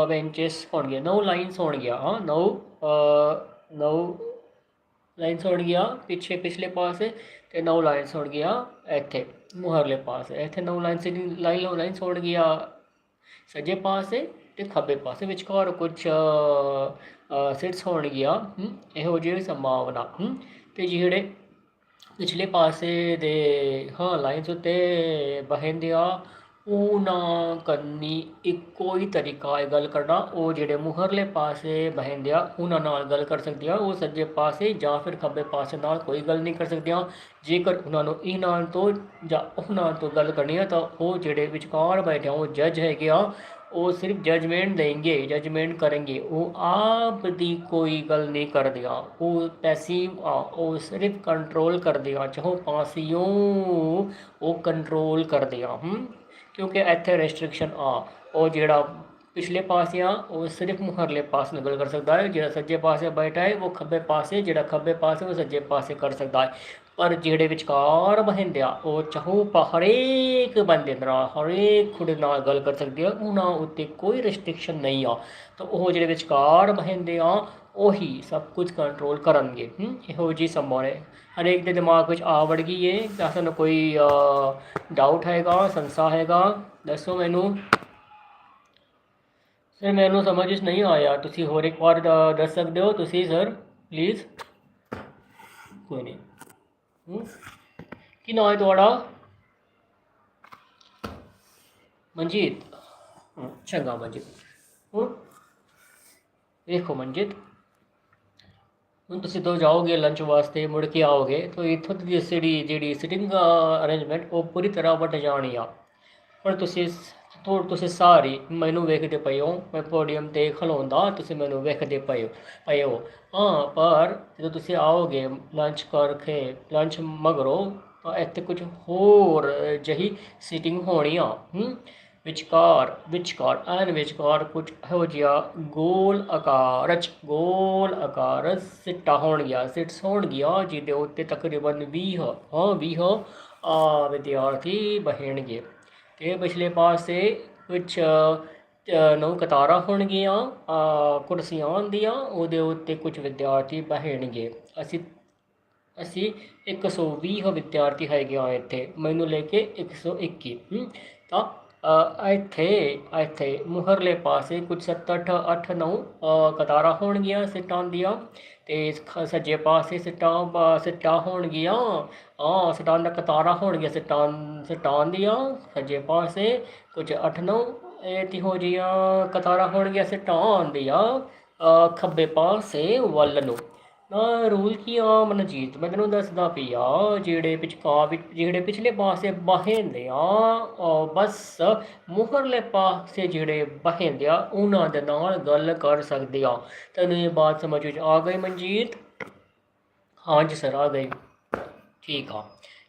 [SPEAKER 1] ਬੈਂਚਸ ਹੋਣਗੇ ਨੌ ਲਾਈਨਸ ਹੋਣਗੀਆਂ ਹਾਂ ਨੌ ਨੌ ਲਾਈਨਸ ਹੋਣਗੀਆਂ ਪਿੱਛੇ ਪਿਛਲੇ ਪਾਸੇ ਤੇ ਨੌ ਲਾਈਨਸ ਹੋਣਗੀਆਂ ਇੱਥੇ ਮੁਹਰਲੇ ਪਾਸੇ। ਇੱਥੇ ਨੌ ਲਾਈਨ ਸੀਟਿੰਗ ਲਾਈਨ ਲਾਈਨਸ ਹੋਣਗੀਆਂ ਸੱਜੇ ਪਾਸੇ ਤੇ ਖੱਬੇ ਪਾਸੇ ਵਿਚਕਾਰ ਕੁਝ ਸਿਟਸ ਹੋਣਗੀਆਂ ਇਹੋ ਜਿਹੀ ਸੰਭਾਵਨਾ ਹਮ, ਤੇ ਜਿਹੜੇ ਪਿਛਲੇ ਪਾਸੇ ਦੇ ਹਾਂ ਲਾਈਨਸ ਉੱਤੇ ਬਹਿੰਦੇ ਆ ਉਹਨਾਂ ਕੰਨੀ ਇੱਕੋ ਹੀ ਤਰੀਕਾ ਹੈ ਗੱਲ ਕਰਨਾ, ਉਹ ਜਿਹੜੇ ਮੁਹਰਲੇ ਪਾਸੇ ਬਹਿੰਦੇ ਆ ਉਹਨਾਂ ਨਾਲ ਗੱਲ ਕਰ ਸਕਦੀਆਂ, ਉਹ ਸੱਜੇ ਪਾਸੇ ਜਾਂ ਫਿਰ ਖੱਬੇ ਪਾਸੇ ਨਾਲ ਕੋਈ ਗੱਲ ਨਹੀਂ ਕਰ ਸਕਦੀਆਂ। ਜੇਕਰ ਉਹਨਾਂ ਨੂੰ ਇਹਨਾਂ ਤੋਂ ਜਾਂ ਉਹਨਾਂ ਤੋਂ ਗੱਲ ਕਰਨੀ ਆ ਤਾਂ ਉਹ ਜਿਹੜੇ ਵਿਚਕਾਰ ਬੈਠੇ ਆ, ਉਹ ਜੱਜ ਹੈਗੇ ਆ। ਉਹ ਸਿਰਫ ਜਜਮੈਂਟ ਦੇਣਗੇ ਜਜਮੈਂਟ ਕਰਨਗੇ। ਉਹ ਆਪ ਦੀ ਕੋਈ ਗੱਲ ਨਹੀਂ ਕਰਦੇ ਉਹ ਪੈਸਿਵ ਆ, ਉਹ ਸਿਰਫ ਕੰਟਰੋਲ ਕਰਦੇ ਆ ਚਾਹੋ ਪਾਸਿਓਂ ਉਹ ਕੰਟਰੋਲ ਕਰਦੇ ਹਮ ਕਿਉਂਕਿ ਇੱਥੇ ਰੈਸਟ੍ਰਿਕਸ਼ਨ ਆ। ਉਹ ਜਿਹੜਾ ਪਿਛਲੇ ਪਾਸੇ ਆ, ਉਹ ਸਿਰਫ ਮੁਹਰਲੇ ਪਾਸ ਨਾਲ ਗੱਲ ਕਰ ਸਕਦਾ ਹੈ। ਜਿਹੜਾ ਸੱਜੇ ਪਾਸੇ ਬੈਠਾ ਹੈ, ਉਹ ਖੱਬੇ ਪਾਸੇ, ਜਿਹੜਾ ਖੱਬੇ ਪਾਸੇ, ਉਹ ਸੱਜੇ ਪਾਸੇ ਕਰ ਸਕਦਾ ਹੈ। ਪਰ ਜਿਹੜੇ ਵਿਚਕਾਰ ਬਹਿੰਦੇ ਆ ਉਹ ਚਾਹੋ ਪ- ਹਰੇਕ ਬੰਦੇ ਨਾਲ, ਹਰੇਕ ਖੁਦ ਨਾਲ ਗੱਲ ਕਰ ਸਕਦੇ ਆ, ਉਹਨਾਂ ਉੱਤੇ ਕੋਈ ਰੈਸਟ੍ਰਿਕਸ਼ਨ ਨਹੀਂ ਆ। ਤਾਂ ਉਹ ਜਿਹੜੇ ਵਿਚਕਾਰ ਬਹਿੰਦੇ ਆ, ਉਹੀ ਸਭ ਕੁਝ ਕੰਟਰੋਲ ਕਰਨਗੇ। ਇਹੋ ਜੀ ਸੰਭਵ ਹੈ। ਹਰੇਕ ਦੇ ਦਿਮਾਗ ਵਿੱਚ ਆ ਵੜ ਗਈ ਹੈ ਜਾਂ ਸਾਨੂੰ ਕੋਈ ਡਾਊਟ ਹੈਗਾ, ਸੰਸਾ ਹੈਗਾ, ਦੱਸੋ ਮੈਨੂੰ। ਸਰ, ਮੈਨੂੰ ਸਮਝ ਨਹੀਂ ਆਇਆ। ਤੁਸੀਂ ਹੋਰ ਇੱਕ ਵਾਰ ਦੱਸ ਸਕਦੇ ਹੋ? ਤੁਸੀਂ, ਸਰ ਪਲੀਜ਼ ਕੋਈ ਨਹੀਂ। ਨਾਮ ਹੈ ਤੁਹਾਡਾ? ਮਨਜੀਤ। ਚੰਗਾ ਮਨਜੀਤ। ਵੇਖੋ ਮਨਜੀਤ ਹੁਣ ਤੁਸੀਂ ਤੋਂ ਜਾਓਗੇ ਲੰਚ ਵਾਸਤੇ ਮੁੜ ਕੇ ਆਓਗੇ ਤਾਂ ਇੱਥੋਂ ਦੀ ਜਿਹੜੀ ਜਿਹੜੀ ਸਿਟਿੰਗ ਅਰੇਂਜਮੈਂਟ ਉਹ ਪੂਰੀ ਤਰ੍ਹਾਂ ਵਟ ਜਾਣੀ ਆ। ਹੁਣ ਤੁਸੀਂ ਸ- ਤੁਸੀਂ ਸਾਰੇ ਮੈਨੂੰ ਵੇਖਦੇ ਪਏ ਹੋ, ਮੈਂ ਪੋਡੀਅਮ ਤੇ ਖਲੋਂਦਾ, ਤੁਸੀਂ ਮੈਨੂੰ ਵੇਖਦੇ ਪਏ ਹੋ ਪਏ ਹੋ। ਹਾਂ, ਪਰ ਜਦੋਂ ਤੁਸੀਂ ਆਓਗੇ ਲੰਚ ਕਰਕੇ ਲੰਚ ਮਗਰੋਂ, ਤਾਂ ਇੱਥੇ ਕੁਝ ਹੋਰ ਜਹੀ ਸੀਟਿੰਗ ਹੋਣੀ ਆ। ਹੂੰ, ਵਿਚਕਾਰ ਵਿਚਕਾਰ, ਐਨ ਵਿਚਕਾਰ ਕੁਝ ਇਹੋ ਜਿਹਾ ਗੋਲ ਆਕਾਰਚ ਗੋਲ ਆਕਾਰ ਸਿੱਟਾ ਹੋਣਗੀਆਂ, ਸਿਟਸ ਹੋਣਗੀਆਂ, ਜਿਹਦੇ ਉੱਤੇ ਤਕਰੀਬਨ 20 ਹਾਂ 20 ਆ ਵਿਦਿਆਰਥੀ ਬਹਿਣਗੇ। ਤੇ ਪਿਛਲੇ ਪਾਸੇ ਕੁਝ ਨੌ ਕਤਾਰਾਂ ਹੋਣਗੀਆਂ ਕੁਰਸੀਆਂ ਦੀਆਂ ਉਹਦੇ ਉੱਤੇ ਕੁਝ ਵਿਦਿਆਰਥੀ ਬਹਿਣਗੇ। ਅਸੀਂ ਅਸੀਂ 120 ਵਿਦਿਆਰਥੀ ਹੈਗੇ ਆ ਇੱਥੇ ਮੈਨੂੰ ਲੈ ਕੇ 121 ਹਮ, ਤਾਂ ਇੱਥੇ ਇੱਥੇ ਮੁਹਰਲੇ ਪਾਸੇ ਕੁਝ 7 8 8 9 ਕਤਾਰਾਂ ਹੋਣਗੀਆਂ ਸਿੱਟਾਂ ਦੀਆਂ। ਤੇ ਖ- ਸੱਜੇ ਪਾਸੇ ਸਿੱਟਾਂ, ਬ- ਸਿੱਟਾਂ ਹੋਣਗੀਆਂ। ਆ ਸਿੱਟਾਂ ਦਾ ਕਤਾਰਾਂ ਹੋਣਗੀਆਂ, ਸਿੱਟਾਂ ਸਿੱਟਾਂ ਦੀਆਂ, ਸੱਜੇ ਪਾਸੇ, ਕੁਝ 8 9 ਇਹ ਤਿਹੋ ਜੀਆਂ ਕਤਾਰਾਂ ਹੋਣਗੀਆਂ, ਸਿੱਟਾਂ ਦੀਆਂ। ਖੱਬੇ ਪਾਸੇ ਵੱਲ ਨੂੰ। ਨਾ ਰੂਲ ਕੀ ਆ ਮਨਜੀਤ ਮੈਂ ਤੈਨੂੰ ਦੱਸਦਾ ਪਿਆ ਜਿਹੜੇ ਪਿਛਕਾ ਵਿੱਚ ਜਿਹੜੇ ਪਿਛਲੇ ਪਾਸੇ ਬਹਿੰਦੇ ਆ ਬਸ ਮੁਹਰਲੇ ਪਾਸੇ ਜਿਹੜੇ ਬਹਿੰਦੇ ਆ, ਉਹਨਾਂ ਦੇ ਨਾਲ ਗੱਲ ਕਰ ਸਕਦੇ ਆ। ਤੈਨੂੰ ਇਹ ਬਾਤ ਸਮਝ ਵਿੱਚ ਆ ਗਈ ਮਨਜੀਤ? ਹਾਂਜੀ ਸਰ, ਆ ਗਈ। ਠੀਕ ਆ।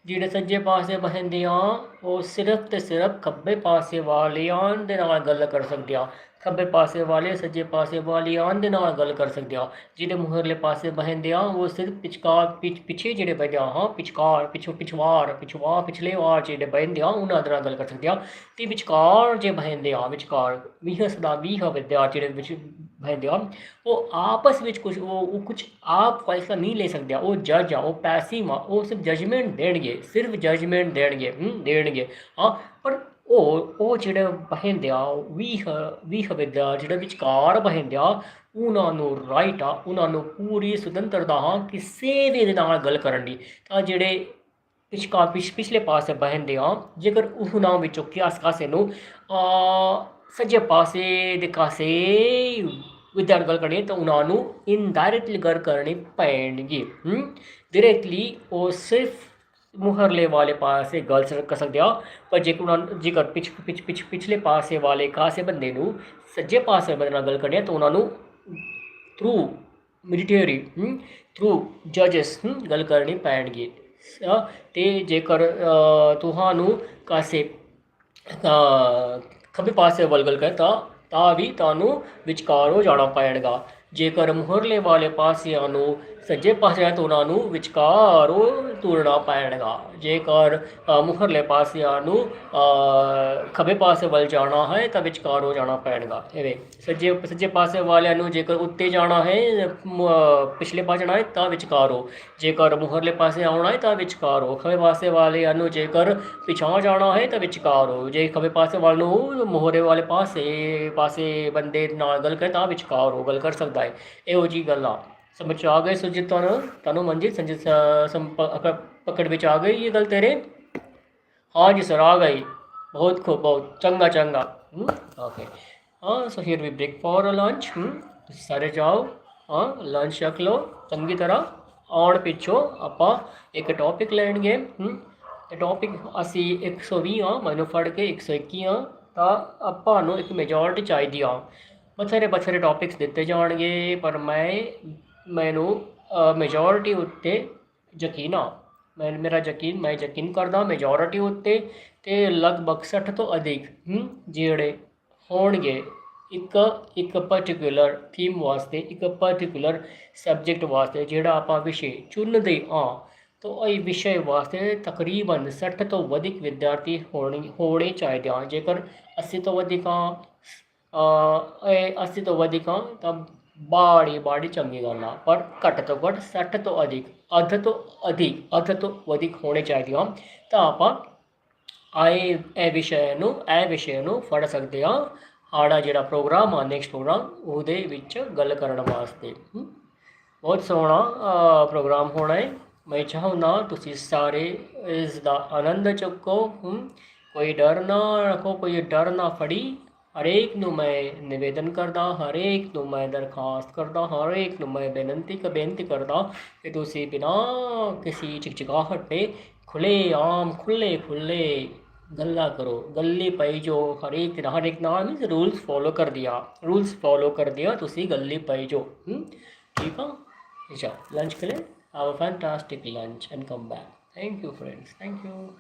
[SPEAKER 1] ਜਿਹੜੇ ਸੱਜੇ ਪਾਸੇ ਬਹਿੰਦੇ ਆ, ਉਹ ਸਿਰਫ ਤੇ ਸਿਰਫ ਖੱਬੇ ਪਾਸੇ ਵਾਲਿਆਂ ਦੇ ਨਾਲ ਗੱਲ ਕਰ ਸਕਦੇ ਆ। ਖੱਬੇ ਪਾਸੇ ਵਾਲੇ, ਸੱਜੇ ਪਾਸੇ ਵਾਲੇ ਵਾਲਿਆਂ ਦੇ ਨਾਲ ਗੱਲ ਕਰ ਸਕਦੇ ਆ ਜਿਹੜੇ ਮੁਹਰਲੇ ਪਾਸੇ ਬਹਿੰਦੇ ਆ, ਉਹ ਸਿਰਫ ਪਿਛਕਾਰ ਪਿਛ, ਪਿੱਛੇ ਜਿਹੜੇ ਬਹਿੰਦੇ ਆ, ਹਾਂ ਪਿਛਕਾਰ ਪਿਛੋ ਪਿਛਵਾਰ ਪਿਛਵਾ ਪਿਛਲੇ ਵਾਰ ਜਿਹੜੇ ਬਹਿੰਦੇ ਆ, ਉਹਨਾਂ ਦੇ ਨਾਲ ਗੱਲ ਕਰ ਸਕਦੇ ਆ ਤੇ ਵਿਚਕਾਰ ਜੇ ਬਹਿੰਦੇ ਆ, ਵਿਚਕਾਰ ਵੀਹ ਸਦਾ ਵੀਹ ਵਿਦਿਆਰਥੀ ਜਿਹੜੇ ਵਿੱਚ ਬਹਿੰਦੇ ਆ, ਉਹ ਆਪਸ ਵਿੱਚ ਕੁਝ ਉਹ ਉਹ ਕੁਝ ਆਪ ਫੈਸਲਾ ਨਹੀਂ ਲੈ ਸਕਦੇ ਉਹ ਜੱਜ ਆ, ਉਹ ਪੈਸਿਵ ਆ, ਉਹ ਸਿਰਫ ਜਜਮੈਂਟ ਦੇਣਗੇ, ਸਿਰਫ ਜਜਮੈਂਟ ਦੇਣਗੇ ਦੇਣਗੇ, ਹਾਂ, ਪਰ ਉਹ ਉਹ ਜਿਹੜੇ ਬਹਿੰਦੇ ਆ ਵੀਹ ਵੀਹ ਵਿਦਿਆ ਜਿਹੜੇ ਵਿਚਕਾਰ ਬਹਿੰਦੇ ਆ ਉਹਨਾਂ ਨੂੰ ਰਾਈਟ ਆ, ਉਹਨਾਂ ਨੂੰ ਪੂਰੀ ਸੁਤੰਤਰਤਾ ਹਾਂ ਕਿਸੇ ਵੀ ਦੇ ਨਾਲ ਗੱਲ ਕਰਨ ਦੀ। ਤਾਂ ਜਿਹੜੇ ਪਿਛਕਾ, ਪਿਛ, ਪਿਛਲੇ ਪਾਸੇ ਬਹਿੰਦੇ ਆ ਜੇਕਰ ਉਹਨਾਂ ਵਿੱਚੋਂ ਕਿਆਸ ਕਾਸੇ ਨੂੰ, ਆ, ਸੱਜੇ ਪਾਸੇ ਦੇ ਕਾਸੇ ਵਿਦਿਆਰਥੀ ਗੱਲ ਕਰਨੀ, ਤਾਂ ਉਹਨਾਂ ਨੂੰ ਇਨਡਾਇਰੈਕਟਲੀ ਗੱਲ ਕਰਨੀ ਪੈਣਗੀ। ਡਾਇਰੈਕਟਲੀ ਉਹ ਸਿਰਫ ਮੁਹਰਲੇ ਵਾਲੇ ਪਾਸੇ ਗੱਲ ਸ- ਕਰ ਸਕਦੇ ਆ ਪਰ ਜੇਕਰ ਉਹਨਾਂ ਜੇਕਰ ਪਿਛ ਪਿਛ ਪਿਛ ਪਿਛਲੇ ਪਾਸੇ ਵਾਲੇ ਕਾਸੇ ਬੰਦੇ ਨੂੰ ਸੱਜੇ ਪਾਸੇ ਬੰਦੇ ਨਾਲ ਗੱਲ ਕਰਨੀ ਹੈ ਤਾਂ ਉਹਨਾਂ ਨੂੰ ਥਰੂ ਮਿਲੀਟਰੀ ਥਰੂ ਜਜਸ ਗੱਲ ਕਰਨੀ ਪੈਣਗੀ ਅ, ਤੇ ਜੇਕਰ ਤੁਹਾਨੂੰ ਕਾਸੇ ਅ, ਖੱਬੇ ਪਾਸੇ ਵੱਲ ਗੱਲ ਕਰੇ ਤਾਂ ਤਾਂ ਵੀ ਤੁਹਾਨੂੰ ਵਿਚਕਾਰੋਂ ਜਾਣਾ ਪੈਣਗਾ ਜੇਕਰ ਮੁਹਰਲੇ ਵਾਲੇ ਪਾਸਿਆਂ ਨੂੰ ਸੱਜੇ ਪਾਸੇ ਤੋਂ ਉਹਨਾਂ ਨੂੰ ਵਿਚਕਾਰੋਂ ਤੁਰਨਾ ਪੈਣਗਾ। ਜੇਕਰ ਮੁਹਰਲੇ ਪਾਸਿਆਂ ਨੂੰ ਖੱਬੇ ਪਾਸੇ ਵੱਲ ਜਾਣਾ ਹੈ, ਤਾਂ ਵਿਚਕਾਰ ਹੋ ਜਾਣਾ ਪੈਣਗਾ। ਐਵੇਂ। ਸੱਜੇ ਸੱਜੇ ਪਾਸੇ ਵਾਲਿਆਂ ਨੂੰ ਜੇਕਰ ਉੱਤੇ ਜਾਣਾ ਹੈ ਪਿਛਲੇ ਪਾਸੇ ਜਾਣਾ ਹੈ, ਤਾਂ ਵਿਚਕਾਰ ਹੋ ਜੇਕਰ ਮੁਹਰਲੇ ਪਾਸੇ ਆਉਣਾ ਹੈ, ਤਾਂ ਵਿਚਕਾਰ ਹੋ ਖੱਬੇ ਪਾਸੇ ਵਾਲਿਆਂ ਨੂੰ ਜੇਕਰ ਪਿਛਾਂ ਜਾਣਾ ਹੈ, ਤਾਂ ਵਿਚਕਾਰ ਹੋ ਜੇ ਖੱਬੇ ਪਾਸੇ ਵੱਲ ਨੂੰ ਮੁਹਰੇ ਵਾਲੇ ਪਾਸੇ ਪਾਸੇ ਬੰਦੇ ਨਾਲ ਗੱਲ ਕਰੇ, ਤਾਂ ਵਿਚਕਾਰ ਹੋ ਗੱਲ ਕਰ ਸਕਦਾ ਹੈ। ਇਹੋ ਜੀ ਗੱਲ। ਆ ਸਮਝ 'ਚ ਆ ਗਏ ਸੁਜੀਤ ਤੁਹਾਨੂੰ ਤੁਹਾਨੂੰ ਮਨਜੀਤ ਸੰਜੀਤ ਸ- ਸੰਪ- ਅਕ- ਪਕੜ ਵਿੱਚ ਆ ਗਈ ਇਹ ਗੱਲ ਤੇਰੇ हाँ जी सर आ गई बहुत खूब बहुत चंगा चंगा ओके हाँ so here we break for lunch ਤੁਸੀਂ ਸਾਰੇ ਜਾਓ ਹਾਂ ਲੰਚ ਛਕ ਲਓ ਚੰਗੀ ਤਰ੍ਹਾਂ ਆਉਣ ਪਿੱਛੋਂ ਆਪਾਂ ਇੱਕ ਟੌਪਿਕ ਲੈਣਗੇ ਹਮ, ਤੇ ਟੌਪਿਕ ਅਸੀਂ 120 ਆ ਮੈਨੂੰ ਫੜ ਕੇ 121 ਆ ਤਾਂ ਆਪਾਂ ਨੂੰ ਇੱਕ ਮੈਜੋਰਟੀ ਚਾਹੀਦੀ ਆ ਬਥੇਰੇ ਬਥੇਰੇ ਟੌਪਿਕਸ ਦਿੱਤੇ ਜਾਣਗੇ ਪਰ ਮੈਂ ਮੈਨੂੰ ਮੈਜੋਰਟੀ ਉੱਤੇ ਯਕੀਨ ਆ। ਮੈਂ ਮੇਰਾ ਯਕੀਨ ਮੈਂ ਯਕੀਨ ਕਰਦਾ ਮੈਜੋਰਟੀ ਉੱਤੇ ਤੇ ਲਗਭਗ 60 ਤੋਂ ਅਧਿਕ ਜਿਹੜੇ ਹੋਣਗੇ ਇੱਕ ਇੱਕ ਪਾਰਟਿਕੂਲਰ ਥੀਮ ਵਾਸਤੇ ਇੱਕ ਪਾਰਟਿਕੂਲਰ ਸਬਜੈਕਟ ਵਾਸਤੇ ਜਿਹੜਾ ਆਪਾਂ ਵਿਸ਼ੇ ਚੁਣਦੇ ਹਾਂ ਤਾਂ ਇਹ ਵਿਸ਼ੇ ਵਾਸਤੇ ਤਕਰੀਬਨ 60 ਤੋਂ ਵਧਿਕ ਵਿਦਿਆਰਥੀ ਹੋਣੇ ਹੋਣੇ ਚਾਹੀਦੇ ਆ। ਜੇਕਰ 80 ਤੋਂ ਵਧਿਕ ਹਾਂ ਅ, ਇਹ 80 ਤੋਂ ਵਧਿਕ ਹਾਂ ਤਾਂ ਬਾੜੀ ਬਾੜੀ ਚੰਗੀ ਗੱਲ ਆ, ਪਰ ਘੱਟ ਤੋਂ ਘੱਟ 60 ਤੋਂ ਅਧਿਕ, ਅੱਧ ਤੋਂ ਅਧਿਕ, ਅੱਧ ਤੋਂ ਵਧਿਕ ਹੋਣੇ ਚਾਹੀਦੇ ਆ। ਤਾਂ ਆਪਾਂ ਆਏ, ਇਹ ਵਿਸ਼ੇ ਨੂੰ, ਇਹ ਵਿਸ਼ੇ ਨੂੰ ਫੜ ਸਕਦੇ ਹਾਂ ਸਾਡਾ ਜਿਹੜਾ ਪ੍ਰੋਗਰਾਮ ਆ ਨੈਕਸਟ ਪ੍ਰੋਗਰਾਮ, ਉਹਦੇ ਵਿੱਚ ਗੱਲ ਕਰਨ ਵਾਸਤੇ। ਬਹੁਤ ਸੋਹਣਾ ਪ੍ਰੋਗਰਾਮ ਹੋਣਾ ਹੈ ਮੈਂ ਚਾਹੁੰਦਾ ਤੁਸੀਂ ਸਾਰੇ ਇਸ ਦਾ ਆਨੰਦ ਚੁੱਕੋ। ਕੋਈ ਡਰ ਨਾ ਰੱਖੋ, ਕੋਈ ਡਰ ਨਾ ਫੜੀ। ਹਰੇਕ ਨੂੰ ਮੈਂ ਨਿਵੇਦਨ ਕਰਦਾ ਹਰੇਕ ਨੂੰ ਮੈਂ ਦਰਖਾਸਤ ਕਰਦਾ ਹਰੇਕ ਨੂੰ ਮੈਂ ਬੇਨਤੀ ਕ ਬੇਨਤੀ ਕਰਦਾ ਕਿ ਤੁਸੀਂ ਬਿਨਾ ਕਿਸੇ ਚਿਕਚਿਕਾਹਟ ਤੇ ਖੁੱਲੇ ਆਮ ਖੁੱਲੇ ਖੁੱਲੇ ਗੱਲਾਂ ਕਰੋ ਗੱਲੇ ਪਈ ਜੋ ਹਰੇਕ ਨਾ ਹਰੇਕ ਨਾਲ ਮੀਨਸ ਰੂਲਸ ਫੋਲੋ ਕਰ ਦਿਆ ਰੂਲਸ ਫੋਲੋ ਕਰ ਦਿਆ ਤੁਸੀਂ ਗੱਲੇ ਪਈ ਜੋ ਠੀਕ ਆ ਚਲੋ ਲੰਚ ਕਰੇ have a fantastic lunch and come back. Thank you, friends. Thank you.